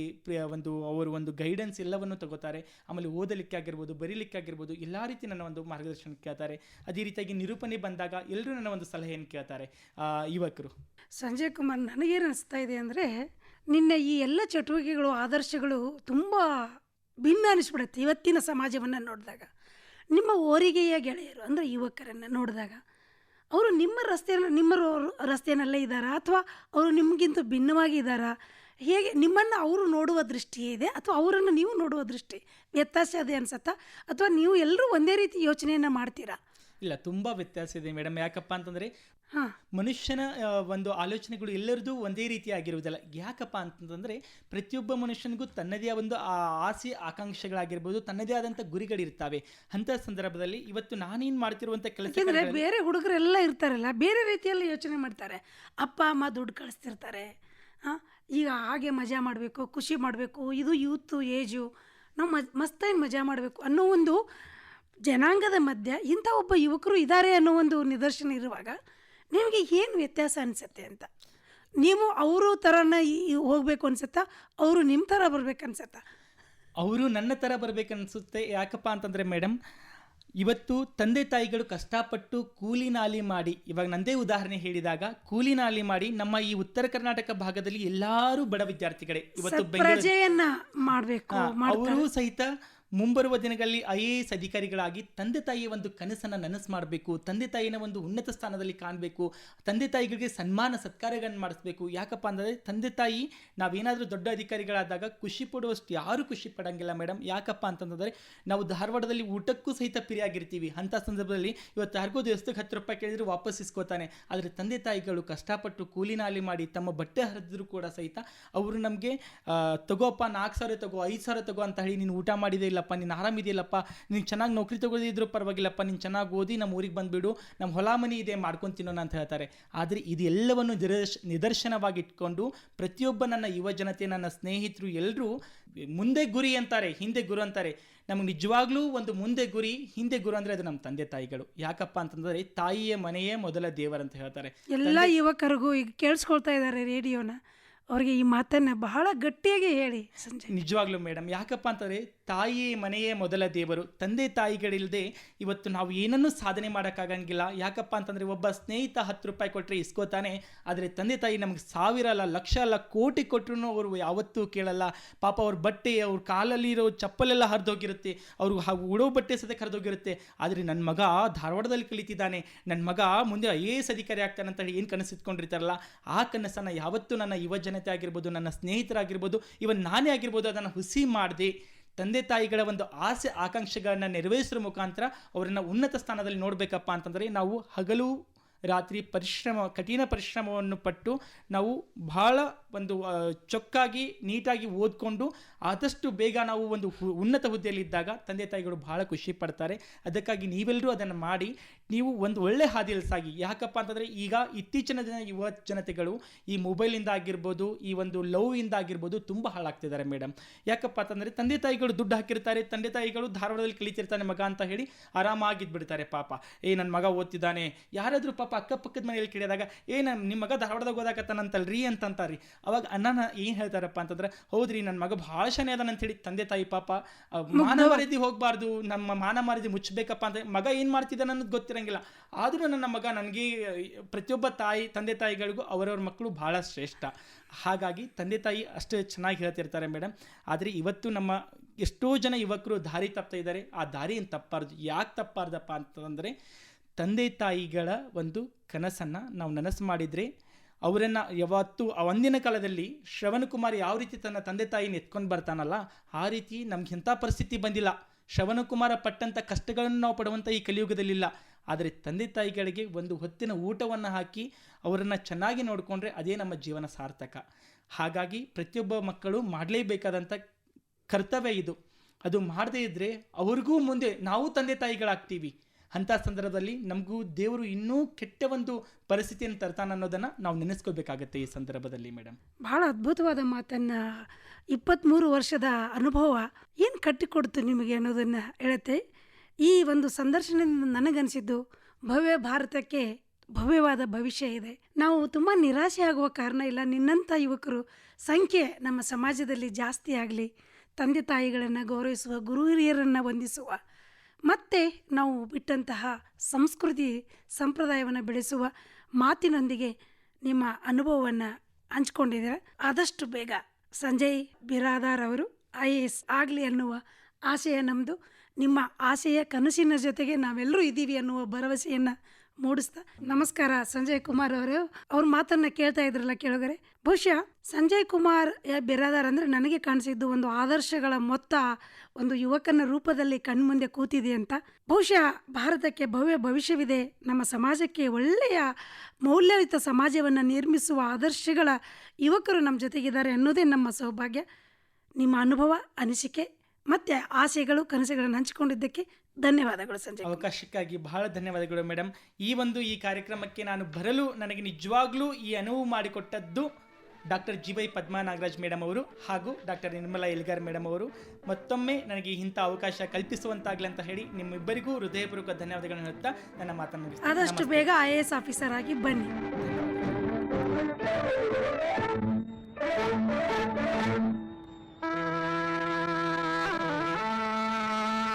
Speaker 2: ಒಂದು, ಅವರು ಒಂದು ಗೈಡೆನ್ಸ್ ಎಲ್ಲವನ್ನು ತಗೋತಾರೆ. ಆಮೇಲೆ ಓದಲಿಕ್ಕೆ ಆಗಿರ್ಬೋದು ಬರೀಲಿಕ್ಕೆ ಆಗಿರ್ಬೋದು ಎಲ್ಲ ರೀತಿ ನನ್ನ ಒಂದು ಮಾರ್ಗದರ್ಶನ ಕೇಳ್ತಾರೆ. ಅದೇ ರೀತಿಯಾಗಿ ನಿರೂಪಣೆ ಬಂದಾಗ ಎಲ್ಲರೂ ನನ್ನ ಒಂದು ಸಲಹೆಯನ್ನು ಕೇಳ್ತಾರೆ. ಯುವಕರು.
Speaker 1: ಸಂಜಯ್ ಕುಮಾರ್, ನನಗೇನು ಅನಿಸ್ತಾ ಇದೆ ಅಂದರೆ, ನಿನ್ನ ಈ ಎಲ್ಲ ಚಟುವಟಿಕೆಗಳು, ಆದರ್ಶಗಳು ತುಂಬ ಭಿನ್ನ ಅನಿಸ್ಬಿಡುತ್ತೆ ಇವತ್ತಿನ ಸಮಾಜವನ್ನು ನೋಡಿದಾಗ. ನಿಮ್ಮ ಓರಿಗೆಯ ಗೆಳೆಯರು, ಅಂದರೆ ಯುವಕರನ್ನು ನೋಡಿದಾಗ, ಅವರು ನಿಮ್ಮ ರಸ್ತೆಯನ್ನು, ನಿಮ್ಮ ರಸ್ತೆಯಲ್ಲೇ ಇದ್ದಾರಾ ಅಥವಾ ಅವರು ನಿಮಗಿಂತ ಭಿನ್ನವಾಗಿ ಇದ್ದಾರಾ? ಹೇಗೆ ನಿಮ್ಮನ್ನು ಅವರು ನೋಡುವ ದೃಷ್ಟಿ ಇದೆ ಅಥವಾ ಅವರನ್ನು ನೀವು ನೋಡುವ ದೃಷ್ಟಿ? ವ್ಯತ್ಯಾಸ ಇದೆ ಅನ್ಸತ್ತಾ? ಅಥವಾ ನೀವು ಎಲ್ಲರೂ ಒಂದೇ ರೀತಿ ಯೋಚನೆಯನ್ನು ಮಾಡ್ತೀರಾ?
Speaker 2: ಇಲ್ಲ ತುಂಬ ವ್ಯತ್ಯಾಸ ಇದೆ ಮೇಡಮ್. ಯಾಕಪ್ಪ ಅಂತಂದರೆ
Speaker 1: ಹಾಂ.
Speaker 2: ಮನುಷ್ಯನ ಒಂದು ಆಲೋಚನೆಗಳು ಎಲ್ಲರದು ಒಂದೇ ರೀತಿ ಆಗಿರುವುದಿಲ್ಲ. ಯಾಕಪ್ಪ ಅಂತಂದರೆ ಪ್ರತಿಯೊಬ್ಬ ಮನುಷ್ಯನಿಗೂ ತನ್ನದೇ ಒಂದು ಆ ಆಸೆ ಆಕಾಂಕ್ಷೆಗಳಾಗಿರ್ಬೋದು ತನ್ನದೇ ಆದಂಥ ಗುರಿಗಳಿರ್ತಾವೆ ಅಂಥ ಸಂದರ್ಭದಲ್ಲಿ ಇವತ್ತು ನಾನೇನು ಮಾಡ್ತಿರುವಂಥ
Speaker 1: ಕೆಲಸ
Speaker 2: ಕೆಲಸ
Speaker 1: ಬೇರೆ ಹುಡುಗರೆಲ್ಲ ಇರ್ತಾರಲ್ಲ ಬೇರೆ ರೀತಿಯಲ್ಲಿ ಯೋಚನೆ ಮಾಡ್ತಾರೆ. ಅಪ್ಪ ಅಮ್ಮ ದುಡ್ಡು ಕಳಿಸ್ತಿರ್ತಾರೆ ಹಾಂ ಈಗ ಹಾಗೆ ಮಜಾ ಮಾಡಬೇಕು, ಖುಷಿ ಮಾಡಬೇಕು, ಇದು ಯೂತು ಏಜು ನಾವು ಮಜ್, ಮಸ್ತಾಗಿ ಮಜಾ ಮಾಡಬೇಕು ಅನ್ನೋ ಒಂದು ಜನಾಂಗದ ಮಧ್ಯ ಇಂಥ ಒಬ್ಬ ಯುವಕರು ಇದ್ದಾರೆ ಅನ್ನೋ ಒಂದು ನಿದರ್ಶನ ಇರುವಾಗ ನಿಮಗೆ ಏನು ವ್ಯತ್ಯಾಸ ಅನಿಸುತ್ತೆ ಅಂತ? ನೀವು ಅವರು ಥರನ ಹೋಗಬೇಕು ಅನ್ಸುತ್ತಾ? ಅವರು ನಿಮ್ಮ ಥರ ಬರ್ಬೇಕು ಅನ್ಸುತ್ತಾ?
Speaker 2: ಅವರು ನನ್ನ ಥರ ಬರ್ಬೇಕನ್ಸುತ್ತೆ ಯಾಕಪ್ಪ ಅಂತಂದರೆ ಮೇಡಮ್ ಇವತ್ತು ತಂದೆ ತಾಯಿಗಳು ಕಷ್ಟಪಟ್ಟು ಕೂಲಿ ನಾಲಿ ಮಾಡಿ ಇವಾಗ ನಂದೇ ಉದಾಹರಣೆ ಹೇಳಿದಾಗ ಕೂಲಿ ನಾಲಿ ಮಾಡಿ ನಮ್ಮ ಈ ಉತ್ತರ ಕರ್ನಾಟಕ ಭಾಗದಲ್ಲಿ ಎಲ್ಲಾರು ಬಡ ವಿದ್ಯಾರ್ಥಿಗಳೇ. ಇವತ್ತು ಬೆಂಗಳೂರು
Speaker 1: ಮಾಡಬೇಕು
Speaker 2: ಅವರು ಸಹಿತ ಮುಂಬರುವ ದಿನಗಳಲ್ಲಿ ಐ ಎ ಎಸ್ ಅಧಿಕಾರಿಗಳಾಗಿ ತಂದೆ ತಾಯಿಯ ಒಂದು ಕನಸನ್ನು ನನಸು ಮಾಡಬೇಕು, ತಂದೆ ತಾಯಿನ ಒಂದು ಉನ್ನತ ಸ್ಥಾನದಲ್ಲಿ ಕಾಣಬೇಕು, ತಂದೆ ತಾಯಿಗಳಿಗೆ ಸನ್ಮಾನ ಸತ್ಕಾರಗಳನ್ನು ಮಾಡಿಸ್ಬೇಕು. ಯಾಕಪ್ಪ ಅಂದರೆ ತಂದೆ ತಾಯಿ ನಾವೇನಾದರೂ ದೊಡ್ಡ ಅಧಿಕಾರಿಗಳಾದಾಗ ಖುಷಿ ಪಡುವಷ್ಟು ಯಾರೂ ಖುಷಿ ಪಡೋಂಗಿಲ್ಲ ಮೇಡಮ್ ಯಾಕಪ್ಪ ಅಂತಂದರೆ ನಾವು ಧಾರವಾಡದಲ್ಲಿ ಊಟಕ್ಕೂ ಸಹಿತ ಪಿರಿಯಾಗಿರ್ತೀವಿ. ಅಂಥ ಸಂದರ್ಭದಲ್ಲಿ ಇವತ್ತು ಯಾರಿಗೂ ದೇವಸ್ಥಕ್ಕೆ ಹತ್ತು ರೂಪಾಯಿ ಕೇಳಿದ್ರು ವಾಪಸ್ ಇಸ್ಕೋತಾನೆ. ಆದರೆ ತಂದೆ ತಾಯಿಗಳು ಕಷ್ಟಪಟ್ಟು ಕೂಲಿ ನಾಲಿ ಮಾಡಿ ತಮ್ಮ ಬಟ್ಟೆ ಹರಿದ್ರು ಕೂಡ ಸಹಿತ ಅವರು ನಮಗೆ ತಗೋಪ್ಪ, ನಾಲ್ಕು ಸಾವಿರ ತಗೋ, ಐದು ಸಾವಿರ ತಗೋ ಅಂತ ಹೇಳಿ ನೀನು ಊಟ ಮಾಡಿದೆ ಇಲ್ಲಪ್ಪ ನೀನು ಆರಾಮಿದೆಯಲ್ಲಪ್ಪ ನೀನು ಚೆನ್ನಾಗಿ ನೌಕರಿ ತಗೋದಿದ್ರು ಪರವಾಗಿಲ್ಲಪ್ಪ ನೀನು ಚೆನ್ನಾಗಿ ಓದಿ ನಮ್ಮ ಊರಿಗೆ ಬಂದುಬಿಡು ನಮ್ಮ ಹೊಲ ಮನೆ ಇದೆ ಮಾಡ್ಕೊಂಡು ತಿನ್ನೋಣ ಅಂತ ಹೇಳ್ತಾರೆ. ಆದರೆ ಇದೆಲ್ಲವನ್ನು ನಿದರ್ಶ ನಿದರ್ಶನವಾಗಿ ಇಟ್ಕೊಂಡು ಪ್ರತಿಯೊಬ್ಬ ನನ್ನ ಯುವ ಜನತೆ ನನ್ನ ಸ್ನೇಹಿತರು ಎಲ್ಲರೂ ಮುಂದೆ ಗುರಿ ಅಂತಾರೆ ಹಿಂದೆ ಗುರು ಅಂತಾರೆ. ನಮಗೆ ನಿಜವಾಗ್ಲೂ ಒಂದು ಮುಂದೆ ಗುರಿ ಹಿಂದೆ ಗುರು ಅಂದರೆ ಅದು ನಮ್ಮ ತಂದೆ ತಾಯಿಗಳು. ಯಾಕಪ್ಪ ಅಂತಂದರೆ ತಾಯಿಯ ಮನೆಯೇ ಮೊದಲ ದೇವರಂತ ಹೇಳ್ತಾರೆ.
Speaker 1: ಎಲ್ಲ ಯುವಕರಿಗೂ ಈಗ ಕೇಳಿಸ್ಕೊಳ್ತಾ ಇದ್ದಾರೆ ರೇಡಿಯೋನ. ಅವ್ರಿಗೆ ಈ ಮಾತನ್ನ ಬಹಳ ಗಟ್ಟಿಯಾಗಿ ಹೇಳಿ ಸಂಜೆ.
Speaker 2: ನಿಜವಾಗ್ಲೂ ಮೇಡಮ್ ಯಾಕಪ್ಪ ಅಂತಂದರೆ ತಾಯಿ ಮನೆಯೇ ಮೊದಲ ದೇವರು. ತಂದೆ ತಾಯಿಗಳಿಲ್ಲದೆ ಇವತ್ತು ನಾವು ಏನನ್ನೂ ಸಾಧನೆ ಮಾಡೋಕ್ಕಾಗಂಗಿಲ್ಲ. ಯಾಕಪ್ಪ ಅಂತಂದರೆ ಒಬ್ಬ ಸ್ನೇಹಿತ ಹತ್ತು ರೂಪಾಯಿ ಕೊಟ್ಟರೆ ಇಸ್ಕೋತಾನೆ. ಆದರೆ ತಂದೆ ತಾಯಿ ನಮಗೆ ಸಾವಿರ ಅಲ್ಲ, ಲಕ್ಷ ಅಲ್ಲ, ಕೋಟಿ ಕೊಟ್ಟರು ಅವರು ಯಾವತ್ತೂ ಕೇಳಲ್ಲ. ಪಾಪ ಅವ್ರ ಬಟ್ಟೆ, ಅವ್ರ ಕಾಲಲ್ಲಿ ಇರೋ ಚಪ್ಪಲೆಲ್ಲ ಹರಿದೋಗಿರುತ್ತೆ. ಅವರು ಹಾಗೂ ಉಡೋ ಬಟ್ಟೆ ಸದ್ಯಕ್ಕೆ ಹರಿದೋಗಿರುತ್ತೆ ಆದರೆ ನನ್ನ ಮಗ ಧಾರವಾಡದಲ್ಲಿ ಕಲಿತಿದ್ದಾನೆ. ನನ್ನ ಮಗ ಮುಂದೆ ಐ ಎ ಎಸ್ ಅಧಿಕಾರಿ ಆಗ್ತಾನೆ ಅಂತ ಹೇಳಿ ಏನು ಕನಸಿಟ್ಕೊಂಡಿರ್ತಾರಲ್ಲ? ಆ ಕನಸನ್ನು ಯಾವತ್ತೂ ನನ್ನ ಯುವ ಜನತೆ ಆಗಿರ್ಬೋದು, ನನ್ನ ಸ್ನೇಹಿತರಾಗಿರ್ಬೋದು ಇವನ್ ನಾನೇ ಆಗಿರ್ಬೋದು, ಅದನ್ನು ಹುಸಿ ಮಾಡದೆ. ತಂದೆ ತಾಯಿಗಳ ಒಂದು ಆಸೆ, ಆಕಾಂಕ್ಷೆಗಳನ್ನು ನೆರವೇರಿಸುವ ಮುಖಾಂತರ ಅವರನ್ನು ಉನ್ನತ ಸ್ಥಾನದಲ್ಲಿ ನೋಡಬೇಕಪ್ಪ ಅಂತಂದರೆ ನಾವು ಹಗಲು ರಾತ್ರಿ ಪರಿಶ್ರಮ, ಕಠಿಣ ಪರಿಶ್ರಮವನ್ನು ಪಟ್ಟು ನಾವು ಬಹಳ ಒಂದು ಚೊಕ್ಕಾಗಿ, ನೀಟಾಗಿ ಓದ್ಕೊಂಡು ಆದಷ್ಟು ಬೇಗ ನಾವು ಒಂದು ಉನ್ನತ ಹುದ್ದೆಯಲ್ಲಿದ್ದಾಗ ತಂದೆ ತಾಯಿಗಳು ಬಹಳ ಖುಷಿ ಪಡ್ತಾರೆ. ಅದಕ್ಕಾಗಿ ನೀವೆಲ್ಲರೂ ಅದನ್ನು ಮಾಡಿ ನೀವು ಒಂದು ಒಳ್ಳೆ ಹಾದಿಯಲ್ಲಿ ಸಾಗಿ. ಯಾಕಪ್ಪ ಅಂತಂದರೆ ಈಗ ಇತ್ತೀಚಿನ ದಿನ ಯುವ ಜನತೆಗಳು ಈ ಮೊಬೈಲಿಂದ ಆಗಿರ್ಬೋದು ಈ ಒಂದು ಲವ್ ಇಂದ ಆಗಿರ್ಬೋದು ತುಂಬ ಹಾಳಾಗ್ತಿದ್ದಾರೆ ಮೇಡಮ್ ಯಾಕಪ್ಪ ಅಂತಂದರೆ ತಂದೆ ತಾಯಿಗಳು ದುಡ್ಡು ಹಾಕಿರ್ತಾರೆ ತಂದೆ ತಾಯಿಗಳು ಧಾರವಾಡದಲ್ಲಿ ಕಲಿತಿರ್ತಾನೆ ಮಗ ಅಂತ ಹೇಳಿ ಆರಾಮಾಗಿದ್ಬಿಡ್ತಾರೆ ಪಾಪ. ಏ ನನ್ನ ಮಗ ಓದ್ತಿದ್ದಾನೆ. ಯಾರಾದರೂ ಪಾಪ ಅಕ್ಕಪಕ್ಕದ ಮನೆಯಲ್ಲಿ ಕೇಳಿದಾಗ ಏ ನನ್ನ ನಿಮ್ಮ ಮಗ ಧಾರವಾಡದಾಗ ಓದಾಕತ್ತಾನಂತಲ್ರಿ ಅಂತಂತಾರ್ರಿ. ಅವಾಗ ಅಣ್ಣನ ಏನು ಹೇಳ್ತಾರಪ್ಪ ಅಂತಂದ್ರೆ ಹೌದ್ರಿ ನನ್ನ ಮಗ ಭಾಳ ಶನಿ ಅದಾನ ಅಂತೇಳಿ ತಂದೆ ತಾಯಿ ಪಾಪ ಮಾನವ ರೀತಿ ಹೋಗಬಾರ್ದು ನಮ್ಮ ಮಾನ ಮಾರಿದಿ ಮುಚ್ಚಬೇಕಪ್ಪ ಅಂತ. ಮಗ ಏನು ಮಾಡ್ತಿದ್ದಾನೆ ಅನ್ನೋದು ಗೊತ್ತಿರಂಗಿಲ್ಲ. ಆದರೂ ನನ್ನ ಮಗ ನನಗೆ ಪ್ರತಿಯೊಬ್ಬ ತಾಯಿ, ತಂದೆ ತಾಯಿಗಳಿಗೂ ಅವರವ್ರ ಮಕ್ಕಳು ಭಾಳ ಶ್ರೇಷ್ಠ. ಹಾಗಾಗಿ ತಂದೆ ತಾಯಿ ಅಷ್ಟು ಚೆನ್ನಾಗಿ ಹೇಳ್ತಿರ್ತಾರೆ ಮೇಡಮ್ ಆದರೆ ಇವತ್ತು ನಮ್ಮ ಎಷ್ಟೋ ಜನ ಯುವಕರು ದಾರಿ ತಪ್ತಾ ಇದ್ದಾರೆ. ಆ ದಾರಿ ಏನು ತಪ್ಪಾರ್ದು, ಯಾಕೆ ತಪ್ಪಾರ್ದಪ್ಪ ಅಂತಂದರೆ ತಂದೆ ತಾಯಿಗಳ ಒಂದು ಕನಸನ್ನು ನಾವು ನನಸು ಮಾಡಿದರೆ ಅವರನ್ನು ಯಾವತ್ತು, ಆ ಒಂದಿನ ಕಾಲದಲ್ಲಿ ಶ್ರವಣಕುಮಾರ್ ಯಾವ ರೀತಿ ತನ್ನ ತಂದೆ ತಾಯಿನ ಎತ್ಕೊಂಡು ಬರ್ತಾನಲ್ಲ, ಆ ರೀತಿ ನಮ್ಗೆ ಎಂಥ ಪರಿಸ್ಥಿತಿ ಬಂದಿಲ್ಲ. ಶ್ರವಣಕುಮಾರ ಪಟ್ಟಂಥ ಕಷ್ಟಗಳನ್ನು ನಾವು ಪಡುವಂಥ ಈ ಕಲಿಯುಗದಲ್ಲಿಲ್ಲ. ಆದರೆ ತಂದೆ ತಾಯಿಗಳಿಗೆ ಒಂದು ಹೊತ್ತಿನ ಊಟವನ್ನು ಹಾಕಿ ಅವರನ್ನು ಚೆನ್ನಾಗಿ ನೋಡಿಕೊಂಡ್ರೆ ಅದೇ ನಮ್ಮ ಜೀವನ ಸಾರ್ಥಕ. ಹಾಗಾಗಿ ಪ್ರತಿಯೊಬ್ಬ ಮಕ್ಕಳು ಮಾಡಲೇಬೇಕಾದಂಥ ಕರ್ತವ್ಯ ಇದು. ಅದು ಮಾಡದೇ ಇದ್ದರೆ ಅವ್ರಿಗೂ ಮುಂದೆ ನಾವು ತಂದೆ ತಾಯಿಗಳಾಗ್ತೀವಿ. ಅಂಥ ಸಂದರ್ಭದಲ್ಲಿ ನಮಗೂ ದೇವರು ಇನ್ನೂ ಕೆಟ್ಟ ಒಂದು ಪರಿಸ್ಥಿತಿಯನ್ನು ತರ್ತಾನೆ ಅನ್ನೋದನ್ನು ನಾವು ನೆನೆಸ್ಕೋಬೇಕಾಗತ್ತೆ ಈ ಸಂದರ್ಭದಲ್ಲಿ ಮೇಡಮ್
Speaker 1: ಬಹಳ ಅದ್ಭುತವಾದ ಮಾತನ್ನು ಇಪ್ಪತ್ತ್ಮೂರು ವರ್ಷದ ಅನುಭವ ಏನು ಕಟ್ಟಿಕೊಡ್ತು ನಿಮಗೆ ಅನ್ನೋದನ್ನು ಹೇಳುತ್ತೆ. ಈ ಒಂದು ಸಂದರ್ಶನದಿಂದ ನನಗನ್ಸಿದ್ದು ಭವ್ಯ ಭಾರತಕ್ಕೆ ಭವ್ಯವಾದ ಭವಿಷ್ಯ ಇದೆ. ನಾವು ತುಂಬ ನಿರಾಶೆ ಆಗುವ ಕಾರಣ ಇಲ್ಲ, ನಿನ್ನಂಥ ಯುವಕರು ಸಂಖ್ಯೆ ನಮ್ಮ ಸಮಾಜದಲ್ಲಿ ಜಾಸ್ತಿ ಆಗಲಿ, ತಂದೆ ತಾಯಿಗಳನ್ನು ಗೌರವಿಸುವ, ಗುರು ಹಿರಿಯರನ್ನು ವಂದಿಸುವ, ಮತ್ತೆ ನಾವು ಬಿಟ್ಟಂತಹ ಸಂಸ್ಕೃತಿ ಸಂಪ್ರದಾಯವನ್ನು ಬೆಳೆಸುವ ಮಾತಿನೊಂದಿಗೆ ನಿಮ್ಮ ಅನುಭವವನ್ನು ಹಂಚ್ಕೊಂಡಿದ್ದೀರ. ಆದಷ್ಟು ಬೇಗ ಸಂಜಯ್ ಬಿರಾದಾರ್ ಅವರು, ಐ ಎ ಎಸ್ ಆಗಲಿ ಅನ್ನುವ ಆಶಯ ನಮ್ಮದು ನಿಮ್ಮ ಆಸೆಯ ಕನಸಿನ ಜೊತೆಗೆ ನಾವೆಲ್ಲರೂ ಇದ್ದೀವಿ ಅನ್ನುವ ಭರವಸೆಯನ್ನು ಮೂಡಿಸ್ತಾ ನಮಸ್ಕಾರ, ಸಂಜಯ್ ಕುಮಾರ್ ಅವರು. ಅವ್ರ ಮಾತನ್ನ ಕೇಳ್ತಾ ಇದ್ರಲ್ಲ ಕೇಳೋಗರೆ, ಬಹುಶಃ ಸಂಜಯ್ ಕುಮಾರ್ ಬಿರಾದಾರ್ ಅಂದ್ರೆ ನನಗೆ ಕಾಣಿಸಿದ್ದು ಒಂದು ಆದರ್ಶಗಳ ಮೊತ್ತ, ಒಂದು ಯುವಕನ ರೂಪದಲ್ಲಿ ಕಣ್ಮುಂದೆ ಕೂತಿದೆ ಅಂತ. ಬಹುಶಃ ಭಾರತಕ್ಕೆ ಭವ್ಯ ಭವಿಷ್ಯವಿದೆ, ನಮ್ಮ ಸಮಾಜಕ್ಕೆ ಒಳ್ಳೆಯ ಮೌಲ್ಯಯುತ ಸಮಾಜವನ್ನು ನಿರ್ಮಿಸುವ ಆದರ್ಶಗಳ ಯುವಕರು ನಮ್ಮ ಜೊತೆಗಿದ್ದಾರೆ ಅನ್ನೋದೇ ನಮ್ಮ ಸೌಭಾಗ್ಯ. ನಿಮ್ಮ ಅನುಭವ, ಅನಿಸಿಕೆ ಮತ್ತು ಆಸೆಗಳು ಕನಸುಗಳನ್ನು ಹಂಚಿಕೊಂಡಿದ್ದಕ್ಕೆ ಧನ್ಯವಾದಗಳು ಸಂಜಯ್
Speaker 2: ಅವಕಾಶಕ್ಕಾಗಿ ಬಹಳ ಧನ್ಯವಾದಗಳು ಮೇಡಮ್ ಈ ಒಂದು ಈ ಕಾರ್ಯಕ್ರಮಕ್ಕೆ ನಾನು ಬರಲು ನನಗೆ ನಿಜವಾಗ್ಲೂ ಈ ಅನುವು ಮಾಡಿಕೊಟ್ಟದ್ದು doctor G Y Padma Nagaraj madam ಅವರು ಹಾಗೂ ಡಾಕ್ಟರ್ ನಿರ್ಮಲಾ ಎಲ್ಗಾರ್ ಮೇಡಮ್ ಅವರು. ಮತ್ತೊಮ್ಮೆ ನನಗೆ ಇಂಥ ಅವಕಾಶ ಕಲ್ಪಿಸುವಂತಾಗಲಿ ಅಂತ ಹೇಳಿ ನಿಮ್ಮಿಬ್ಬರಿಗೂ ಹೃದಯಪೂರ್ವಕ ಧನ್ಯವಾದಗಳನ್ನು ಹೇಳುತ್ತಾ ನನ್ನ ಮಾತನ್ನು.
Speaker 1: ಆದಷ್ಟು ಬೇಗ ಐ ಎ ಎಸ್ ಆಫೀಸರ್ ಆಗಿ ಬನ್ನಿ.
Speaker 2: ಧನ್ಯವಾದಗಳು.